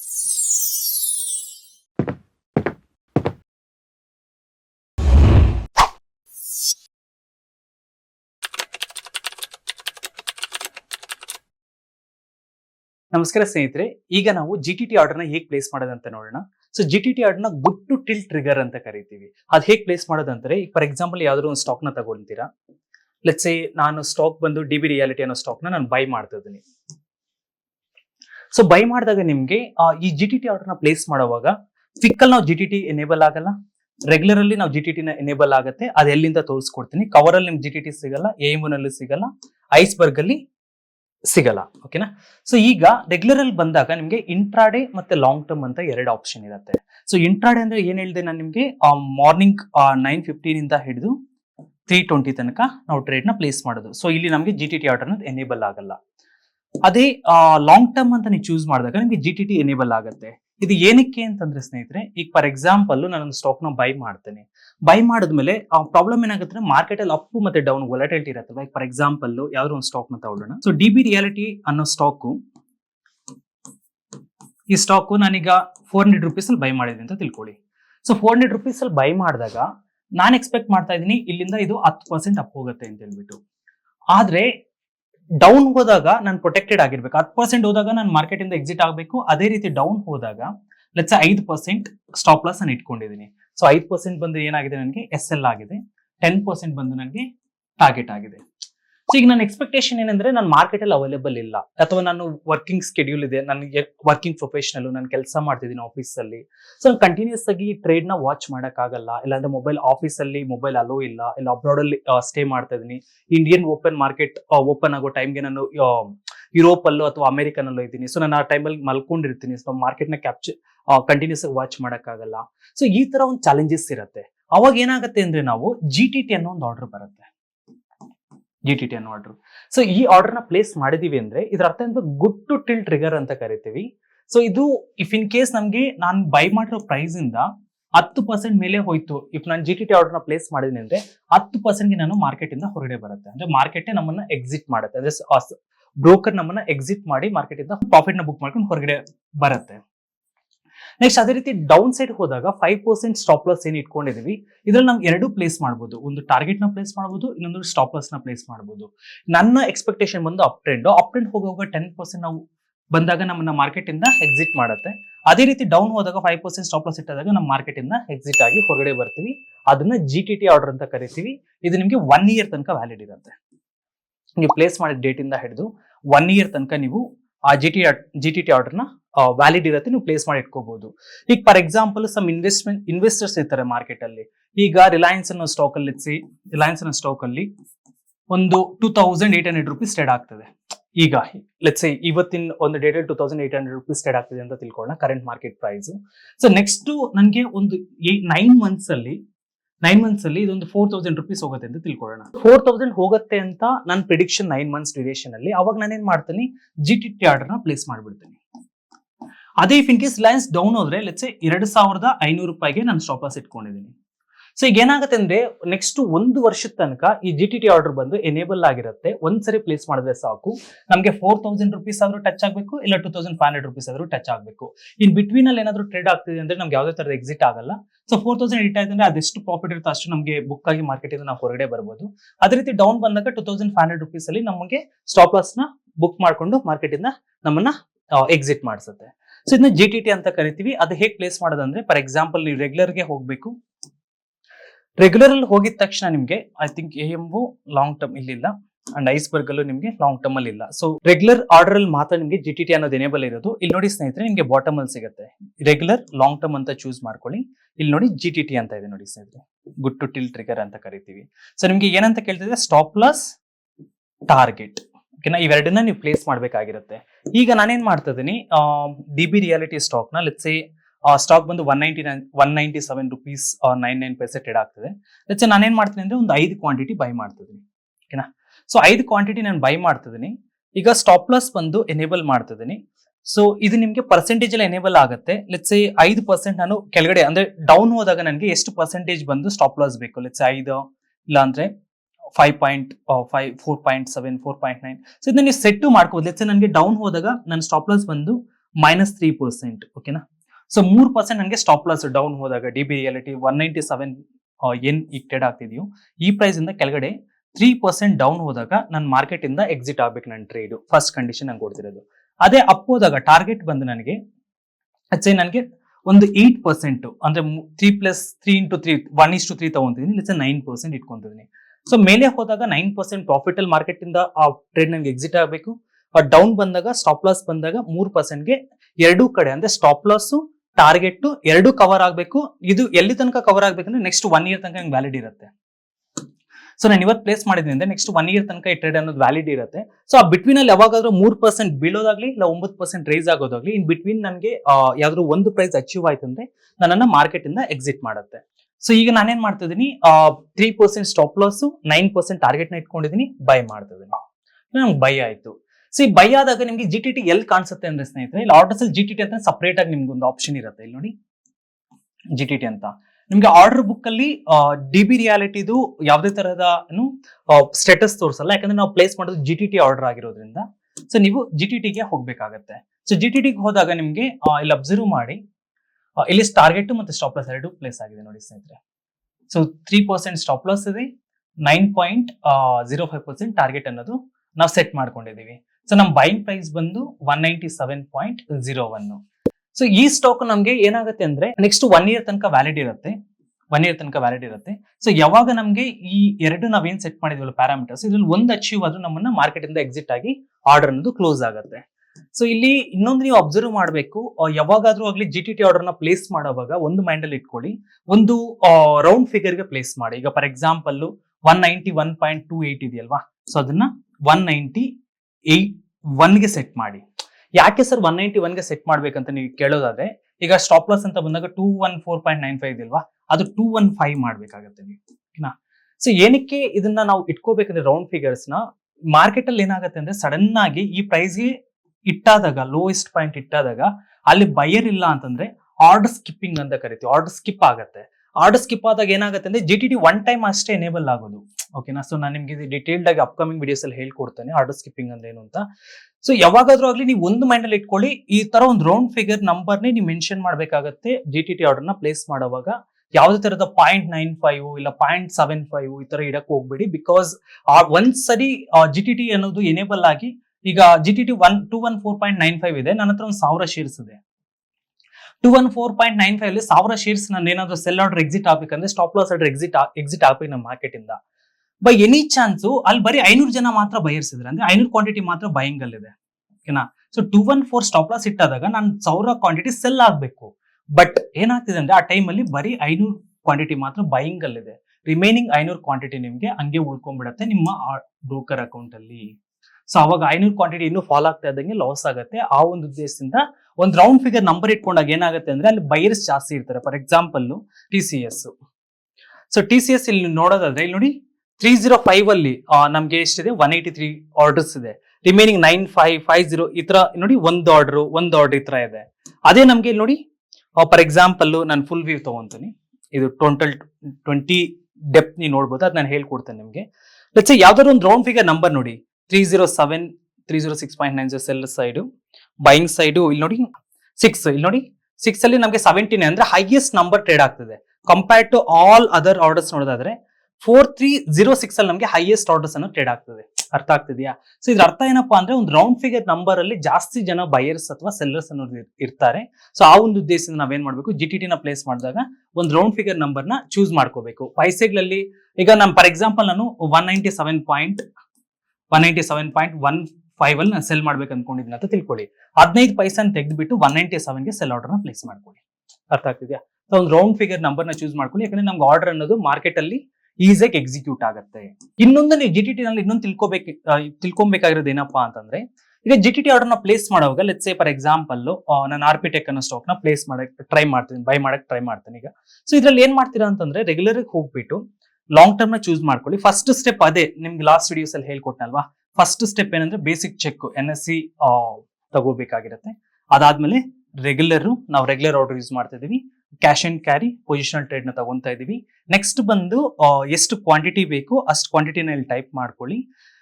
ನಮಸ್ಕಾರ ಸ್ನೇಹಿತರೆ, ಈಗ ನಾವು ಜಿ ಟಿ ಟಿ ಆರ್ಡರ್ನ ಹೇಗೆ ಪ್ಲೇಸ್ ಮಾಡೋದಂತ ನೋಡೋಣ. ಸೊ ಜಿ ಟಿ ಟಿ ಆರ್ಡರ್ನ ಗುಡ್ ಟು ಟಿಲ್ ಟ್ರಿಗರ್ ಅಂತ ಕರಿತೀವಿ. ಅದು ಹೇಗೆ ಪ್ಲೇಸ್ ಮಾಡೋದಂದ್ರೆ ಈಗ ಫಾರ್ ಎಕ್ಸಾಂಪಲ್ ಯಾವ್ದಾದ್ರು ಒಂದು ಸ್ಟಾಕ್ನ ತಗೊಳ್ತೀರಾ ಲೆಟ್ಸ್ ಸೇ ನಾನು ಸ್ಟಾಕ್ ಬಂದು ಡಿ ಬಿ ರಿಯಾಲಿಟಿ ಅನ್ನೋ ಸ್ಟಾಕ್ನ ನಾನು ಬೈ ಮಾಡ್ತಾ ಇದ್ದೀನಿ. ಸೊ ಬೈ ಮಾಡಿದಾಗ ನಿಮಗೆ ಈ ಜಿ ಟಿ ಟಿ ಆರ್ಡರ್ನ ಪ್ಲೇಸ್ ಮಾಡುವಾಗ ಫಿಕ್ಕಲ್ ನಾವು ಜಿ ಟಿ ಟಿ ಎನೇಬಲ್ ಆಗಲ್ಲ. ರೆಗ್ಯುಲರ್ ಅಲ್ಲಿ ನಾವು ಜಿ ಟಿ ಟಿನ ಎನೇಬಲ್ ಆಗುತ್ತೆ. ಅದು ಎಲ್ಲಿಂದ ತೋರಿಸ್ಕೊಡ್ತೀನಿ. ಕವರ್ ಅಲ್ಲಿ ನಿಮ್ಗೆ ಜಿ ಟಿ ಟಿ ಸಿಗಲ್ಲ ಎ ಸಿಗಲ್ಲ. ಐಸ್ಬರ್ಗ್ ಅಲ್ಲಿ ಸಿಗಲ್ಲ ಓಕೆನಾ ಸೊ ಈಗ ರೆಗ್ಯುಲರ್ ಅಲ್ಲಿ ಬಂದಾಗ ನಿಮಗೆ ಇಂಟ್ರಾಡೇ ಮತ್ತೆ ಲಾಂಗ್ ಟರ್ಮ್ ಅಂತ ಎರಡು ಆಪ್ಷನ್ ಇರುತ್ತೆ. ಸೊ ಇಂಟ್ರಾಡೇ ಅಂದ್ರೆ ಏನ್ ಹೇಳಿದೆ ನಾನು ನಿಮಗೆ? ಮಾರ್ನಿಂಗ್ ನೈನ್ ಫಿಫ್ಟೀನ್ ಇಂದ ಹಿಡಿದು ತ್ರೀ ಟ್ವೆಂಟಿ ತನಕ ನಾವು ಟ್ರೇಡ್ನ ಪ್ಲೇಸ್ ಮಾಡೋದು. ಸೊ ಇಲ್ಲಿ ನಮಗೆ G T T order enable ಆಗಲ್ಲ. ಅದೇ ಲಾಂಗ್ ಟರ್ಮ್ ಅಂತ ನೀವು ಚೂಸ್ ಮಾಡಿದಾಗ ನಿಮಗೆ ಜಿ ಟಿ ಟಿ ಎನೇಬಲ್ ಆಗುತ್ತೆ. ಇದು ಏನಕ್ಕೆ ಅಂತಂದ್ರೆ ಸ್ನೇಹಿತರೆ, ಈಗ ಫಾರ್ ಎಕ್ಸಾಂಪಲ್ ನಾನೊಂದು ಸ್ಟಾಕ್ನ ಬೈ ಮಾಡ್ತೇನೆ. ಬೈ ಮಾಡಿದ್ಮೇಲೆ ಆ ಪ್ರಾಬ್ಲಮ್ ಏನಾಗುತ್ತೆ ಮಾರ್ಕೆಟ್ ಅಲ್ಲಿ ಅಪ್ ಮತ್ತೆ ಡೌನ್ ವೊಲಟೈಲಿಟಿ ಇರುತ್ತೆ ಲೈಕ್ ಫಾರ್ ಎಕ್ಸಾಂಪಲ್ ಯಾವ್ದೋ ಒಂದು ಸ್ಟಾಕ್ನ ತಗೊಳ್ಳೋಣ. ಸೊ ಡಿ ಬಿ ರಿಯಾಲಿಟಿ ಅನ್ನೋ ಸ್ಟಾಕ್ ಈ ಸ್ಟಾಕ್ ನಾನೀಗ ಫೋರ್ ಹಂಡ್ರೆಡ್ ರುಪೀಸ್ ಅಲ್ಲಿ ಬೈ ಮಾಡಿದೆ ಅಂತ ತಿಳ್ಕೊಳ್ಳಿ. ಸೊ ಫೋರ್ ಹಂಡ್ರೆಡ್ ರುಪೀಸ್ ಅಲ್ಲಿ ಬೈ ಮಾಡಿದಾಗ ನಾನು ಎಕ್ಸ್ಪೆಕ್ಟ್ ಮಾಡ್ತಾ ಇದ್ದೀನಿ ಇಲ್ಲಿಂದ ಇದು ಹತ್ತು ಪರ್ಸೆಂಟ್ ಅಪ್ ಹೋಗುತ್ತೆ ಅಂತ ಹೇಳ್ಬಿಟ್ಟು. ಆದ್ರೆ ಡೌನ್ ಹೋದಾಗ ನಾನು ಪ್ರೊಟೆಕ್ಟೆಡ್ ಆಗಿರ್ಬೇಕು. ಹತ್ತು ಪರ್ಸೆಂಟ್ ಹೋದಾಗ ನಾನು ಮಾರ್ಕೆಟ್ ಇಂದ ಎಕ್ಸಿಟ್ ಆಗಬೇಕು. ಅದೇ ರೀತಿ ಡೌನ್ ಹೋದಾಗ ಲೆಟ್ಸ್ ಐದು ಪರ್ಸೆಂಟ್ ಸ್ಟಾಪ್ ಲಾಸ್ ನಾನು ಇಟ್ಕೊಂಡಿದ್ದೀನಿ ಸೊ ಐದು ಪರ್ಸೆಂಟ್ ಬಂದು ಏನಾಗಿದೆ ನನಗೆ? ಎಸ್ ಎಲ್ ಆಗಿದೆ. ಟೆನ್ ಪರ್ಸೆಂಟ್ ಬಂದು ನನಗೆ ಟಾರ್ಗೆಟ್ ಆಗಿದೆ. ಸೊ ಈಗ ನನ್ನ ಎಕ್ಸ್ಪೆಕ್ಟೇಷನ್ ಏನಂದ್ರೆ ನಾನು ಮಾರ್ಕೆಟ್ ಅಲ್ಲಿ ಅವೈಲೇಬಲ್ ಇಲ್ಲ. ಅಥವಾ ನಾನು ವರ್ಕಿಂಗ್ ಸ್ಕೆಡ್ಯೂಲ್ ಇದೆ. ನನಗೆ ವರ್ಕಿಂಗ್ ಪ್ರೊಫೆಷನಲ್ ನಾನು ಕೆಲಸ ಮಾಡ್ತಿದ್ದೀನಿ ಆಫೀಸ್ ಅಲ್ಲಿ. ಸೊ ನಾನು ಕಂಟಿನ್ಯೂಸ್ ಆಗಿ ಟ್ರೇಡ್ನ ವಾಚ್ ಆಗಲ್ಲ. ಇಲ್ಲಾಂದ್ರೆ ಮೊಬೈಲ್ ಆಫೀಸ್ ಅಲ್ಲಿ ಮೊಬೈಲ್ ಅಲೋ ಇಲ್ಲ. ಇಲ್ಲ ಅಬ್ರಾಡ್ ಅಲ್ಲಿ ಸ್ಟೇ ಮಾಡ್ತಾ ಇದೀನಿ ಇಂಡಿಯನ್ ಓಪನ್ ಮಾರ್ಕೆಟ್ ಓಪನ್ ಆಗೋ ಟೈಮ್ಗೆ ನಾನು ಯುರೋಪ್ ಅಲ್ಲೋ ಅಥವಾ ಅಮೆರಿಕನಲ್ಲೋ ಇದ್ದೀನಿ. ಸೊ ನಾನು ಆ ಟೈಮಲ್ಲಿ ಮಲ್ಕೊಂಡಿರ್ತೀನಿ. ಸೊ ಮಾರ್ಕೆಟ್ನ ಕ್ಯಾಪ್ಚರ್ ಕಂಟಿನ್ಯೂಸ್ ಆಗಿ ವಾಚ್ ಆಗಲ್ಲ. ಸೊ ಈ ತರ ಒಂದು ಚಾಲೆಂಜಸ್ ಇರುತ್ತೆ. ಅವಾಗ ಏನಾಗುತ್ತೆ ಅಂದ್ರೆ ನಾವು ಜಿ ಟಿ ಟಿ ಅನ್ನೋ ಒಂದು ಆರ್ಡರ್ ಬರುತ್ತೆ. ಜಿ ಟಿ ಟಿ ಅನ್ನೋ ಆರ್ಡರ್ ಸೊ ಈ ಆರ್ಡರ್ನ ಪ್ಲೇಸ್ ಮಾಡಿದೀವಿ ಅಂದ್ರೆ ಇದರ ಅರ್ಥ ಏನು ಗುಡ್ ಟು ಟಿಲ್ ಟ್ರಿಗರ್ ಅಂತ ಕರಿತೀವಿ. ಸೊ ಇದು ಇಫ್ ಇನ್ ಕೇಸ್ ನಮ್ಗೆ ನಾನು ಬೈ ಮಾಡಿರೋ ಪ್ರೈಸ್ ಇಂದ ಹತ್ತು ಪರ್ಸೆಂಟ್ ಮೇಲೆ ಹೋಯ್ತು ಇಫ್ ನಾನು ಜಿ ಟಿ ಟಿ ಆರ್ಡರ್ನ ಪ್ಲೇಸ್ ಮಾಡಿದೀನಿ ಅಂದ್ರೆ ಹತ್ತು ಪರ್ಸೆಂಟ್ಗೆ ನಾನು ಮಾರ್ಕೆಟ್ ಇಂದ ಹೊರಗಡೆ ಬರುತ್ತೆ. ಅಂದ್ರೆ ಮಾರ್ಕೆಟ್ ನಮ್ಮನ್ನ ಎಕ್ಸಿಟ್ ಮಾಡುತ್ತೆ. ಅಂದ್ರೆ ಬ್ರೋಕರ್ ನಮ್ಮನ್ನ ಎಕ್ಸಿಟ್ ಮಾಡಿ ಮಾರ್ಕೆಟ್ ಇಂದ ಪ್ರಾಫಿಟ್ನ ಬುಕ್ ಮಾಡ್ಕೊಂಡು ಹೊರಗಡೆ ಬರುತ್ತೆ. ನೆಕ್ಸ್ಟ್ ಅದೇ ರೀತಿ ಡೌನ್ ಸೈಡ್ ಹೋದಾಗ ಫೈವ್ ಪರ್ಸೆಂಟ್ ಸ್ಟಾಪ್ ಲಾಸ್ ಏನು ಇಟ್ಕೊಂಡಿದೀವಿ ಇದ್ರಲ್ಲಿ ನಾವು ಎರಡು ಪ್ಲೇಸ್ ಮಾಡ್ಬೋದು. ಒಂದು ಟಾರ್ಗೆಟ್ನ ಪ್ಲೇಸ್ ಮಾಡ್ಬೋದು, ಇನ್ನೊಂದು ಸ್ಟಾಪ್ ಲಾಸ್ನ ಪ್ಲೇಸ್ ಮಾಡ್ಬೋದು. ನನ್ನ ಎಕ್ಸ್ಪೆಕ್ಟೇಷನ್ ಬಂದು ಅಪ್ ಟ್ರೆಂಡ್ ಅಪ್ ಟ್ರೆಂಡ್ ಹೋಗುವಾಗ ಟೆನ್ ಪರ್ಸೆಂಟ್ ನಾವು ಬಂದಾಗ ನಮ್ಮನ್ನ ಮಾರ್ಕೆಟ್ ಇಂದ ಎಕ್ಸಿಟ್ ಮಾಡುತ್ತೆ. ಅದೇ ರೀತಿ ಡೌನ್ ಹೋದಾಗ ಫೈವ್ ಪರ್ಸೆಂಟ್ ಸ್ಟಾಪ್ ಲಾಸ್ ಇಟ್ಟಾದಾಗ ನಮ್ಮ ಮಾರ್ಕೆಟ್ ಇಂದ ಎಕ್ಸಿಟ್ ಆಗಿ ಹೊರಗಡೆ ಬರ್ತೀವಿ. ಅದನ್ನ ಜಿ ಟಿ ಟಿ ಆರ್ಡರ್ ಅಂತ ಕರಿತೀವಿ. ಇದು ನಿಮಗೆ ಒನ್ ಇಯರ್ ತನಕ ವ್ಯಾಲಿಡ್ ಇರುತ್ತೆ. ನೀವು ಪ್ಲೇಸ್ ಮಾಡಿದ ಡೇಟ್ ಇಂದ ಹಿಡಿದು ಒನ್ ಇಯರ್ ತನಕ ನೀವು ಆ G T G T T ಆರ್ಡರ್ನ ವ್ಯಾಲಿಡ್ ಇರುತ್ತೆ, ನೀವು ಪ್ಲೇಸ್ ಮಾಡಿ ಇಟ್ಕೋಬಹುದು ಈಗ for example some investment investors ಇರ್ತಾರೆ ಮಾರ್ಕೆಟ್ ಅಲ್ಲಿ. ಈಗ ರಿಲಯನ್ಸ್ ಅನ್ನೋ ಸ್ಟಾಕ್ ಅಲ್ಲಿ ರಿಲಯನ್ಸ್ ಅನ್ನೋ ಸ್ಟಾಕ್ ಅಲ್ಲಿ ಒಂದು two thousand eight hundred rupees trade ಆಗ್ತದೆ. ಈಗ ಲೆಟ್ಸ್ ಇವತ್ತಿನ ಒಂದು date two thousand eight hundred rupees trade ಆಗ್ತದೆ ಅಂತ ತಿಳ್ಕೊಳ್ಳೋಣ current market price so next ನನಗೆ ಒಂದು ನೈನ್ ಮಂತ್ಸ್ ಅಲ್ಲಿ ನೈನ್ ಮಂತ್ಸ್ ಅಲ್ಲಿ ಇದೊಂದು ಫೋರ್ ತೌಸಂಡ್ ರುಪೀಸ್ ಹೋಗುತ್ತೆ ಅಂತ ತಿಳ್ಕೊಳ್ಳೋಣ. ಫೋರ್ ತೌಸಂಡ್ ಹೋಗುತ್ತೆ ಅಂತ ನನ್ನ ಪ್ರಿಡಿಕ್ಷನ್ ನೈನ್ ಮಂತ್ಸ್ ಡ್ಯೂರೇಷನ್ ಅಲ್ಲಿ, ಅವಾಗ ನಾನೇನ್ ಮಾಡ್ತೀನಿ? ಜಿ ಟಿ ಟಿ ಆರ್ಡರ್ನ ಪ್ಲೇಸ್ ಮಾಡ್ಬಿಡ್ತೀನಿ. ಅದೇ if in case lines down ಹೋದ್ರೆ ಲೆಟ್ಸ್ ಎರಡು ಸಾವಿರದ ಐನೂರು ರೂಪಾಯಿಗೆ ನಾನು ಸ್ಟಾಪ್ ಲಾಸ್ ಇಟ್ಕೊಂಡಿದ್ದೀನಿ. ಸೊ ಈಗ ಏನಾಗುತ್ತೆ ಅಂದ್ರೆ ನೆಕ್ಸ್ಟ್ ಒಂದು ವರ್ಷದ ತನಕ ಈ ಜಿ ಟಿ ಟಿ ಆರ್ಡರ್ ಬಂದು ಎನೇಬಲ್ ಆಗಿರುತ್ತೆ. ಒಂದ್ಸರಿ ಪ್ಲೇಸ್ ಮಾಡಿದ್ರೆ ಸಾಕು. ನಮಗೆ ಫೋರ್ ತೌಸಂಡ್ ರುಪೀಸ್ ಆದ್ರೂ ಟಚ್ ಆಗಬೇಕು, ಇಲ್ಲ two thousand five hundred rupees ಆದ್ರೂ ಟಚ್ ಆಗಬೇಕು. ಇನ್ ಬಿಟ್ವೀನ್ ಅಲ್ಲಿ ಏನಾದ್ರೂ ಟ್ರೇಡ್ ಆಗ್ತಿದೆ ಅಂದ್ರೆ ನಮ್ಗೆ ಯಾವುದೇ ತರದ ಎಕ್ಸಿಟ್ ಆಗಲ್ಲ. ಸೊ ಫೋರ್ ತೌಸಂಡ್ ಇಟ್ ಆಯ್ತಂದ್ರೆ ಅದೆಷ್ಟು ಪ್ರಾಫಿಟ್ ಇರುತ್ತೆ ಅಷ್ಟು ನಮಗೆ ಬುಕ್ ಆಗಿ ಮಾರ್ಕೆಟ್ ಇಂದ ನಾವು ಹೊರಗಡೆ ಬರ್ಬೋದು. ಅದೇ ರೀತಿ ಡೌನ್ ಬಂದಾಗ two thousand five hundred rupees ಅಲ್ಲಿ ನಮಗೆ ಸ್ಟಾಪ್ ಲಾಸ್ನ ಬುಕ್ ಮಾಡ್ಕೊಂಡು ಮಾರ್ಕೆಟ್ ಇಂದ ನಮ್ಮನ್ನ ಎಕ್ಸಿಟ್ ಮಾಡಿಸುತ್ತೆ. ಸೊ ಇದನ್ನ ಜಿ ಟಿ ಟಿ ಅಂತ ಕರಿತೀವಿ. ಅದು ಹೇಗೆ ಪ್ಲೇಸ್ ಮಾಡೋದಂದ್ರೆ ಫಾರ್ ಎಕ್ಸಾಂಪಲ್ ನೀವು ರೆಗ್ಯುಲರ್ಗೆ ಹೋಗ್ಬೇಕು. ರೆಗ್ಯುಲರ್ ಅಲ್ಲಿ ಹೋಗಿದ ತಕ್ಷಣ ನಿಮ್ಗೆ I think A M long term ಇಲ್ಲಿಲ್ಲ. ಅಂಡ್ ಐಸ್ಬರ್ಗ್ ಅಲ್ಲೂ ನಿಮ್ಗೆ ಲಾಂಗ್ ಟರ್ಮ್ ಅಲ್ಲಿ ಇಲ್ಲ. ಸೊ ರೆಗ್ಯುಲರ್ ಆರ್ಡರ್ ಅಲ್ಲಿ ಮಾತ್ರ ನಿಮ್ಗೆ ಜಿ ಟಿ ಟಿ ಅನ್ನೋದು ಎನೇಬಲ್ ಇರೋದು. ಇಲ್ಲಿ ನೋಡಿ ಸ್ನೇಹಿತರೆ, ನಿಮಗೆ ಬಾಟಮ್ ಅಲ್ಲಿ ಸಿಗುತ್ತೆ. ರೆಗ್ಯುಲರ್ ಲಾಂಗ್ ಟರ್ಮ್ ಅಂತ ಚೂಸ್ ಮಾಡ್ಕೊಳ್ಳಿ. ಇಲ್ಲಿ ನೋಡಿ ಜಿ ಟಿ ಟಿ ಅಂತ ಇದೆ ನೋಡಿ ಸ್ನೇಹಿತರೆ. ಗುಡ್ ಟು ಟಿಲ್ ಟ್ರಿಗರ್ ಅಂತ ಕರಿತೀವಿ. ಸೊ ನಿಮ್ಗೆ ಏನಂತ ಕೇಳ್ತಿದ್ರೆ ಸ್ಟಾಪ್ ಲಾಸ್ ಟಾರ್ಗೆಟ್ ಓಕೆನಾ? ಇವೆರಡನ್ನ ನೀವು ಪ್ಲೇಸ್ ಮಾಡಬೇಕಾಗಿರುತ್ತೆ. ಈಗ ನಾನೇನು ಮಾಡ್ತಾ ಇದ್ದೀನಿ ಡಿ ಬಿ ರಿಯಾಲಿಟಿ ಸ್ಟಾಕ್ನ ಲೆಟ್ಸ್ ಸ್ಟಾಕ್ ಬಂದು one ninety nine one ninety seven rupees nine nine paise trade ಆಗ್ತದೆ. ಲೆಟ್ಸ್ ನಾನೇನು ಮಾಡ್ತೀನಿ ಅಂದ್ರೆ ಒಂದು ಐದು ಕ್ವಾಂಟಿಟಿ ಬೈ ಮಾಡ್ತಿದ್ದೀನಿ. ಓಕೆನಾ? ಸೊ ಐದು ಕ್ವಾಂಟಿಟಿ ನಾನು ಬೈ ಮಾಡ್ತಿದ್ದೀನಿ. ಈಗ ಸ್ಟಾಪ್ ಲಾಸ್ ಬಂದು ಎನೇಬಲ್ ಮಾಡ್ತಿದ್ದೀನಿ. ಸೊ ಇದು ನಿಮಗೆ ಪರ್ಸೆಂಟೇಜ್ ಎಲ್ಲ ಎನೇಬಲ್ ಆಗುತ್ತೆ. ಲೆಟ್ಸ್ ಐದು ಪರ್ಸೆಂಟ್ ನಾನು ಕೆಳಗಡೆ, ಅಂದ್ರೆ ಡೌನ್ ಹೋದಾಗ ನನಗೆ ಎಷ್ಟು ಪರ್ಸೆಂಟೇಜ್ ಬಂದು ಸ್ಟಾಪ್ ಲಾಸ್ ಬೇಕು? ಲೆಟ್ಸ್ ಐದು ಇಲ್ಲ ಅಂದ್ರೆ five point five four point seven four point nine so ಇದನ್ನ ನೀವು ಸೆಟ್ ಮಾಡ್ಕೋದು ಲೆಟ್ಸ್ ನನಗೆ ಡೌನ್ ಹೋದಾಗ ನನ್ನ ಸ್ಟಾಪ್ ಲಾಸ್ ಬಂದು ಮೈನಸ್ ತ್ರೀ ಪರ್ಸೆಂಟ್ ಓಕೆನಾ ಸೊ ಮೂರ್ ಪರ್ಸೆಂಟ್ ನನಗೆ ಸ್ಟಾಪ್ ಲಾಸ್ ಡೌನ್ ಹೋದಾಗ D B Realty one ninety seven N ಈಗ ಟ್ರೇಡ್ ಆಗ್ತಿದೆಯೋ, ಈ ಪ್ರೈಸ್ ಇಂದ ಕೆಳಗಡೆ ತ್ರೀ ಪರ್ಸೆಂಟ್ ಡೌನ್ ಹೋದಾಗ ನನ್ನ ಮಾರ್ಕೆಟ್ ಇಂದ ಎಕ್ಸಿಟ್ ಆಗ್ಬೇಕು ನನ್ನ ಟ್ರೇಡ್ ಫಸ್ಟ್ ಕಂಡೀಷನ್ ನಂಗೆ ಕೊಡ್ತಿರೋದು. ಅದೇ ಅಪ್ ಹೋದಾಗ ಟಾರ್ಗೆಟ್ ಬಂದು ನನಗೆ ಅಚ್ಚೆ ನನಗೆ ಒಂದು ಏಟ್ ಪರ್ಸೆಂಟ್ ಅಂದ್ರೆ three plus three into three one is to three ತಗೊಂತಿದ್ದೀನಿ let's nine percent ಇಟ್ಕೊಂತಿದ್ದೀನಿ ಸೊ ಮೇಲೆ ಹೋದಾಗ ನೈನ್ ಪರ್ಸೆಂಟ್ ಪ್ರಾಫಿಟ್ ಅಲ್ಲಿ ಮಾರ್ಕೆಟ್ ಇಂದ ಆ ಟ್ರೇಡ್ ನನಗೆ ಎಕ್ಸಿಟ್ ಆಗಬೇಕು. ಡೌನ್ ಬಂದಾಗ ಸ್ಟಾಪ್ ಲಾಸ್ ಬಂದಾಗ ಮೂರ್ ಪರ್ಸೆಂಟ್ಗೆ ಎರಡೂ ಕಡೆ, ಅಂದ್ರೆ ಸ್ಟಾಪ್ ಲಾಸ್ ಟಾರ್ಗೆಟ್ ಎರಡು ಕವರ್ ಆಗಬೇಕು. ಇದು ಎಲ್ಲಿ ತನಕ ಕವರ್ ಆಗಬೇಕಂದ್ರೆ ನೆಕ್ಸ್ಟ್ ಒನ್ ಇಯರ್ ತನಕ ವ್ಯಾಲಿಡ್ ಇರುತ್ತೆ. ಸೊ ನಾನು ಇವತ್ತು ಪ್ಲೇಸ್ ಮಾಡಿದ್ದೀನಿ ಅಂದ್ರೆ ನೆಕ್ಸ್ಟ್ ಒನ್ ಇಯರ್ ತನಕ ಈ ಟ್ರೇಡ್ ಅನ್ನೋದು ವ್ಯಾಲಿಡ್ ಇರುತ್ತೆ. ಸೊ ಆ ಬಿಟ್ವೀನ್ ಅಲ್ಲಿ ಯಾವಾಗಾದ್ರೂ ಮೂರ್ ಪರ್ಸೆಂಟ್ ಬೀಳೋದಾಗ್ಲಿ, ಇಲ್ಲ ಒಂಬತ್ತು ಪರ್ಸೆಂಟ್ ರೈಸ್ ಆಗೋದಾಗ್ಲಿ ಇನ್ ಬಿಟ್ವೀನ್ ನನಗೆ ಯಾವ್ದಾದ್ರು ಒಂದು ಪ್ರೈಸ್ ಅಚೀವ್ ಆಯ್ತು ಅಂದ್ರೆ ನನ್ನನ್ನ ಮಾರ್ಕೆಟ್ ಇಂದ ಎಕ್ಸಿಟ್ ಮಾಡುತ್ತೆ. ಸೊ ಈಗ ನಾನೇನ್ ಮಾಡ್ತಿದೀನಿ three percent stop loss nine percent ಟಾರ್ಗೆಟ್ನ ಇಟ್ಕೊಂಡಿದ್ದೀನಿ ಬೈ ಮಾಡ್ತಿದ್ದೀನಿ ನಮ್ಗೆ ಬೈ ಆಯ್ತು. ಸೊ ಈ ಬೈ ಆದಾಗ ನಿಮ್ಗೆ ಜಿ ಟಿ ಟಿ ಎಲ್ಲಿ ಕಾಣಿಸುತ್ತೆ ಅಂದ್ರೆ ಸ್ನೇಹಿತರೆ, ಇಲ್ಲಿ ಆರ್ಡರ್ಸ್ ಅಲ್ಲಿ ಜಿ ಟಿ ಟಿ ಅಂತ ಸಪರೇಟ್ ಆಗಿ ನಿಮ್ಗೆ ಒಂದು ಆಪ್ಷನ್ ಇರುತ್ತೆ. ಇಲ್ಲಿ ನೋಡಿ. ಜಿ ಟಿ ಟಿ ಅಂತ. ನಿಮ್ಗೆ ಆರ್ಡರ್ ಬುಕ್ ಅಲ್ಲಿ ಡಿ ಬಿ ರಿಯಾಲಿಟಿದು ಯಾವುದೇ ತರಹದ ಸ್ಟೇಟಸ್ ತೋರಿಸಲ್ಲ. ಯಾಕಂದ್ರೆ ನಾವು ಪ್ಲೇಸ್ ಮಾಡೋದು ಜಿ ಟಿ ಟಿ ಆರ್ಡರ್ ಆಗಿರೋದ್ರಿಂದ. ಸೊ ನೀವು ಜಿ ಟಿ ಟಿಗೆ ಹೋಗ್ಬೇಕಾಗತ್ತೆ. ಸೊ ಜಿ ಟಿ ಟಿಗೆ ಹೋದಾಗ ನಿಮ್ಗೆ ಇಲ್ಲಿ ಅಬ್ಸರ್ವ್ ಮಾಡಿ ಇಲ್ಲಿ ಟಾರ್ಗೆಟ್ ಮತ್ತೆ ಸ್ಟಾಪ್ ಲಾಸ್ ಎರಡು ಪ್ಲೇಸ್ ಆಗಿದೆ ನೋಡಿ ಸ್ನೇಹಿತರೆ. So three percent stop loss ಇದೆ nine point zero five percent target ಅನ್ನೋದು ನಾವು ಸೆಟ್ ಮಾಡ್ಕೊಂಡಿದೀವಿ ಸೊ ನಮ್ಮ ಬೈಂಗ್ ಪ್ರೈಸ್ ಬಂದು one ninety seven point zero one so ಈ ಸ್ಟಾಕ್ ನಮಗೆ ಏನಾಗುತ್ತೆ ಅಂದ್ರೆ ನೆಕ್ಸ್ಟ್ ಒನ್ ಇಯರ್ ತನಕ ವ್ಯಾಲಿಡ್ ಇರುತ್ತೆ. ಒನ್ ಇಯರ್ ತನಕ ವ್ಯಾಲಿಡ್ ಇರುತ್ತೆ. ಸೊ ಯಾವಾಗ ನಮಗೆ ಈ ಎರಡು ನಾವೇನು ಸೆಟ್ ಮಾಡಿದ್ವಲ್ಲ ಪ್ಯಾರಾಮೀಟರ್ಸ್ ಇದ್ರಲ್ಲಿ ಒಂದು ಅಚೀವ್ ಆದ್ರೂ ನಮ್ಮನ್ನ ಮಾರ್ಕೆಟ್ ಇಂದ ಎಕ್ಸಿಟ್ ಆಗಿ ಆರ್ಡರ್ ಅನ್ನೋದು ಕ್ಲೋಸ್ ಆಗುತ್ತೆ. ಸೊ ಇಲ್ಲಿ ಇನ್ನೊಂದು ನೀವು ಅಬ್ಸರ್ವ್ ಮಾಡಬೇಕು ಯಾವಾಗಾದ್ರೂ ಆಗ್ಲಿ ಜಿ ಟಿ ಟಿ ಆರ್ಡರ್ನ ಪ್ಲೇಸ್ ಮಾಡೋವಾಗ ಒಂದು ಮೈಂಡ್ ಅಲ್ಲಿ ಇಟ್ಕೊಳ್ಳಿ. ಒಂದು ರೌಂಡ್ ಫಿಗರ್ಗೆ ಪ್ಲೇಸ್ ಮಾಡಿ. ಈಗ for example one ninety one point two eight ಇದೆಯಲ್ವಾ? ಸೊ ಅದನ್ನ ಒನ್ ನೈಂಟಿ ಏಟ್ ಒನ್ಗೆ ಸೆಟ್ ಮಾಡಿ. ಯಾಕೆ ಸರ್ ಒನ್ ನೈಂಟಿ ಒನ್ಗೆ ಸೆಟ್ ಮಾಡ್ಬೇಕಂತ ನೀವು ಕೇಳೋದಾದ್ರೆ, ಈಗ ಸ್ಟಾಪ್ ಲಾಸ್ ಅಂತ ಬಂದಾಗ two one four point nine five ಇದೆಯಲ್ವಾ? ಅದು ಟೂ ಒನ್ ಫೈವ್ ಮಾಡ್ಬೇಕಾಗತ್ತೆ ನೀವು. ಸೊ ಏನಕ್ಕೆ ಇದನ್ನ ನಾವು ಇಟ್ಕೋಬೇಕಂದ್ರೆ ರೌಂಡ್ ಫಿಗರ್ಸ್ನ ಮಾರ್ಕೆಟ್ ಅಲ್ಲಿ ಏನಾಗುತ್ತೆ ಅಂದ್ರೆ ಸಡನ್ ಆಗಿ ಈ ಪ್ರೈಸ್ಗೆ ಇಟ್ಟಾದಾಗ ಲೋಯೆಸ್ಟ್ ಪಾಯಿಂಟ್ ಇಟ್ಟಾದಾಗ ಅಲ್ಲಿ ಬಯರ್ ಇಲ್ಲ ಅಂತಂದ್ರೆ ಆರ್ಡರ್ ಸ್ಕಿಪ್ಪಿಂಗ್ ಅಂತ ಕರಿತೀವಿ. ಆರ್ಡರ್ ಸ್ಕಿಪ್ ಆಗುತ್ತೆ. ಆರ್ಡರ್ ಸ್ಕಿಪ್ ಆದಾಗ ಏನಾಗುತ್ತೆ ಅಂದ್ರೆ G T T one time ಅಷ್ಟೇ ಎನೇಬಲ್ ಆಗೋದು. ಓಕೆನಾ ಸೊ ನಾನು ನಿಮ್ಗೆ ಡಿಟೇಲ್ಡ್ ಆಗಿ ಅಪ್ಕಮಿಂಗ್ ವಿಡಿಯೋಸ್ ಅಲ್ಲಿ ಹೇಳ್ಕೊಡ್ತೇನೆ ಆರ್ಡರ್ ಸ್ಕಿಪ್ಪಿಂಗ್ ಅಂದ್ರೆ ಏನು ಅಂತ. ಸೊ ಯಾವಾಗಾದ್ರೂ ಆಗಲಿ ನೀವು ಒಂದು ಮೈಂಡಲ್ಲಿ ಇಟ್ಕೊಳ್ಳಿ, ಈ ತರ ಒಂದು ರೌಂಡ್ ಫಿಗರ್ ನಂಬರ್ನೇ ನೀವು ಮೆನ್ಷನ್ ಮಾಡಬೇಕಾಗತ್ತೆ ಜಿ ಟಿ ಟಿ ಆರ್ಡರ್ನ ಪ್ಲೇಸ್ ಮಾಡುವಾಗ. ಯಾವುದೇ ತರದ ಪಾಯಿಂಟ್ ನೈನ್ ಫೈವ್ ಇಲ್ಲ ಪಾಯಿಂಟ್ ಸೆವೆನ್ ಫೈವ್ ಈ ತರ ಇಡಕ್ಕೆ ಹೋಗ್ಬೇಡಿ ಬಿಕಾಸ್ ಒಂದ್ಸರಿ ಜಿ ಟಿ ಟಿ ಅನ್ನೋದು ಎನೇಬಲ್ ಆಗಿ ಈಗ G T T one two one four point nine five ಇದೆ. ನನ್ನ ಹತ್ರ ಒಂದು ಸಾವಿರ ಶೇರ್ಸ್ ಇದೆ. Two one four point nine five ಅಲ್ಲಿ ಸಾವಿರ ಶೇರ್ಸ್ ನಾನು ಏನಾದರೂ ಸೆಲ್ ಆರ್ಡರ್ ಎಕ್ಸಿಟ್ ಆಗ್ಬೇಕಂದ್ರೆ stop loss order exit exit ಆಗ್ಬೇಕು ನಮ್ಮ ಮಾರ್ಕೆಟ್ ಇಂದ. ಬೈ ಎನಿ ಚಾನ್ಸು ಅಲ್ಲಿ ಬರೀ ಐನೂರು ಜನ ಮಾತ್ರ ಬಯರ್ಸ್ ಇದ್ರೆ. ಅಂದ್ರೆ ಐನೂರು ಕ್ವಾಂಟಿಟಿ ಮಾತ್ರ ಬೈಯಿಂಗ್ ಅಲ್ಲಿ ಇದೆ. ಓಕೆನಾ so two one four stop loss ಇಟ್ಟಾದಾಗ ನಾನು ಸಾವಿರ ಕ್ವಾಂಟಿಟಿ ಸೆಲ್ ಆಗಬೇಕು. ಬಟ್ ಏನಾಗ್ತಿದೆ ಅಂದ್ರೆ ಆ ಟೈಮಲ್ಲಿ ಬರೀ ಐನೂರು ಕ್ವಾಂಟಿಟಿ ಮಾತ್ರ ಬೈಯಿಂಗ್ ಅಲ್ಲಿದೆ. ರಿಮೈನಿಂಗ್ ಐನೂರು ಕ್ವಾಂಟಿಟಿ ನಿಮಗೆ ಹಂಗೆ ಉಳ್ಕೊಂಡ್ಬಿಡತ್ತೆ ನಿಮ್ಮ ಬ್ರೋಕರ್ ಅಕೌಂಟ್ ಅಲ್ಲಿ. ಸೊ ಅವಾಗ ಐನೂರು ಕ್ವಾಂಟಿಟಿ ಇನ್ನೂ ಫಾಲೋ ಆಗ್ತಾ ಇದ್ದಂಗೆ ಲಾಸ್ ಆಗುತ್ತೆ. ಆ ಒಂದು ಉದ್ದೇಶದಿಂದ ಒಂದು ರೌಂಡ್ ಫಿಗರ್ ನಂಬರ್ ಇಟ್ಕೊಂಡಾಗ ಏನಾಗುತ್ತೆ ಅಂದ್ರೆ ಅಲ್ಲಿ ಬೈರ್ಸ್ ಜಾಸ್ತಿ ಇರ್ತಾರೆ. For example T C S so T C S ಇಲ್ಲಿ ನೋಡೋದಾದ್ರೆ, ಇಲ್ಲಿ ನೋಡಿ ತ್ರೀ ಜೀರೋ ಫೈವ್ ಅಲ್ಲಿ ನಮಗೆ ಎಷ್ಟಿದೆ? ಒನ್ ಏಯ್ಟಿ ತ್ರೀ ಆರ್ಡರ್ಸ್ ಇದೆ. Remaining nine five five zero ಈ ತರ ನೋಡಿ ಒಂದು ಆರ್ಡರ್ ಒಂದು ಆರ್ಡರ್ ಈ ತರ ಇದೆ. ಅದೇ ನಮ್ಗೆ ಇಲ್ಲಿ ನೋಡಿ ಫಾರ್ ಎಕ್ಸಾಂಪಲ್ ನಾನು ಫುಲ್ ವ್ಯೂ ತಗೊಂತೀನಿ. ಇದು ಟೋಟಲ್ ಟ್ವೆಂಟಿ ಡೆಪ್ ನೀವು ನೋಡ್ಬೋದು, ಅದು ನಾನು ಹೇಳ್ಕೊಡ್ತೇನೆ ನಿಮಗೆ. ಲೆಟ್ಸ್ ಯಾವ್ದಾದ್ರು ಒಂದು ರೌಂಡ್ ಫಿಗರ್ ನಂಬರ್ ನೋಡಿ. Three zero seven three zero six point nine sell side buying side ಇಲ್ಲಿ ನೋಡಿ ಸಿಕ್ಸ್ ಇಲ್ಲಿ ನೋಡಿ ಸಿಕ್ಸ್ ಅಲ್ಲಿ ನಮಗೆ ಸೆವೆಂಟೀನ್ ಅಂದ್ರೆ ಹೈಯೆಸ್ಟ್ ನಂಬರ್ ಟ್ರೇಡ್ ಆಗ್ತದೆ. Compare to all other orders ನೋಡೋದಾದ್ರೆ ಫೋರ್ ತ್ರೀ ಜೀರೋ ಸಿಕ್ಸ್ ಅಲ್ಲಿ ನಮಗೆ ಹೈಯೆಸ್ಟ್ ಆರ್ಡರ್ಸ್ ಅನ್ನು ಟ್ರೇಡ್ ಆಗ್ತದೆ. ಅರ್ಥ ಆಗ್ತಿದೆಯಾ? ಸೊ ಇದ್ರ ಅರ್ಥ ಏನಪ್ಪಾ ಅಂದ್ರೆ ಒಂದು ರೌಂಡ್ ಫಿಗರ್ ನಂಬರ್ ಅಲ್ಲಿ ಜಾಸ್ತಿ ಜನ ಬೈಯರ್ಸ್ ಅಥವಾ ಸೆಲ್ಲರ್ಸ್ ಅನ್ನೋದು ಇರ್ತಾರೆ. ಸೊ ಆ ಒಂದು ಉದ್ದೇಶದಿಂದ ನಾವೇನ್ ಮಾಡ್ಬೇಕು? ಜಿ ಟಿ ಟಿನ ಪ್ಲೇಸ್ ಮಾಡಿದಾಗ ಒಂದು ರೌಂಡ್ ಫಿಗರ್ ನಂಬರ್ನ ಚೂಸ್ ಮಾಡ್ಕೋಬೇಕು. ಪೈಸೆಗಳಲ್ಲಿ ಈಗ ನಾನು ಫಾರ್ ಎಕ್ಸಾಂಪಲ್ ನಾನು one ninety seven point one ninety seven point one five ಅಲ್ಲಿ ಸೆಲ್ ಮಾಡ್ಬೇಕು ಅನ್ಕೊಂಡಿದ್ದೀನಿ ಅಂತ ತಿಳ್ಕೊಳ್ಳಿ. ಹದಿನೈದು ಪೈಸನ್ ತೆಗೆದುಬಿಟ್ಟು ಒನ್ ನೈಂಟಿ ಸೆವೆನ್ಗೆ ಸೆಲ್ ಆರ್ಡರ್ನ ಪ್ಲೇಸ್ ಮಾಡ್ಕೊಳ್ಳಿ. ಅರ್ಥ ಆಗ್ತಿದ್ಯಾ? ಸೊ ಒಂದು ರೌಂಡ್ ಫಿಗರ್ ನಂಬರ್ನ ಚೂಸ್ ಮಾಡ್ಕೊಳ್ಳಿ. ಯಾಕಂದ್ರೆ ನಮ್ಗೆ ಆರ್ಡರ್ ಅನ್ನೋದು ಮಾರ್ಕೆಟ್ ಅಲ್ಲಿ ಈಸಿಯಾಗಿ ಎಕ್ಸಿಕ್ಯೂಟ್ ಆಗುತ್ತೆ. ಇನ್ನೊಂದು ನೀವು ಜಿ ಟಿ ಟಿ ನಲ್ಲಿ ಇನ್ನೊಂದು ತಿಳ್ಕೊಬೇಕು ತಿಳ್ಕೊಬೇಕಾಗಿರೋದು ಏನಪ್ಪಾ ಅಂತಂದ್ರೆ, ಈಗ ಜಿ ಟಿ ಟಿ ಆರ್ಡರ್ನ ಪ್ಲೇಸ್ ಮಾಡುವಾಗ ಲೆಟ್ಸ್ ಸೇ ಫಾರ್ ಎಕ್ಸಾಂಪಲ್ ನಾನು ಆರ್ಪಿಟೆಕ್ ಅನ್ನೋ ಸ್ಟಾಕ್ನ ಪ್ಲೇಸ್ ಮಾಡಕ್ ಟ್ರೈ ಮಾಡ್ತೀನಿ ಬೈ ಮಾಡಕ್ ಟ್ರೈ ಮಾಡ್ತೀನಿ ಈಗ. ಸೊ ಇದ್ರಲ್ಲಿ ಏನ್ ಮಾಡ್ತೀರಾ ಅಂತಂದ್ರೆ ರೆಗ್ಯುಲರ್ ಹೋಗ್ಬಿಟ್ಟು ಲಾಂಗ್ ಟರ್ಮ್ನ ಚೂಸ್ ಮಾಡ್ಕೊಳ್ಳಿ. ಫಸ್ಟ್ ಸ್ಟೆಪ್ ಅದೇ, ನಿಮ್ಗೆ ಲಾಸ್ಟ್ ವಿಡಿಯೋಸ್ ಅಲ್ಲಿ ಹೇಳ್ಕೊಟ್ನಲ್ವಾ? ಫಸ್ಟ್ ಸ್ಟೆಪ್ ಏನಂದ್ರೆ basic check N S C ತಗೋಬೇಕಾಗಿರುತ್ತೆ. ಅದಾದ್ಮೇಲೆ ರೆಗ್ಯುಲರ್ ನಾವು ರೆಗ್ಯುಲರ್ ಆರ್ಡರ್ ಯೂಸ್ ಮಾಡ್ತಾ ಇದೀವಿ ಕ್ಯಾಶ್ ಅಂಡ್ ಕ್ಯಾರಿ ಪೊಸಿಷನಲ್ ಟ್ರೇಡ್ನ ತಗೊಂತಾ ಇದೀವಿ ನೆಕ್ಸ್ಟ್ ಬಂದು ಎಷ್ಟು ಕ್ವಾಂಟಿಟಿ ಬೇಕು, ಅಷ್ಟು ಕ್ವಾಂಟಿಟಿನ ಇಲ್ಲಿ ಟೈಪ್ ಮಾಡ್ಕೊಳ್ಳಿ.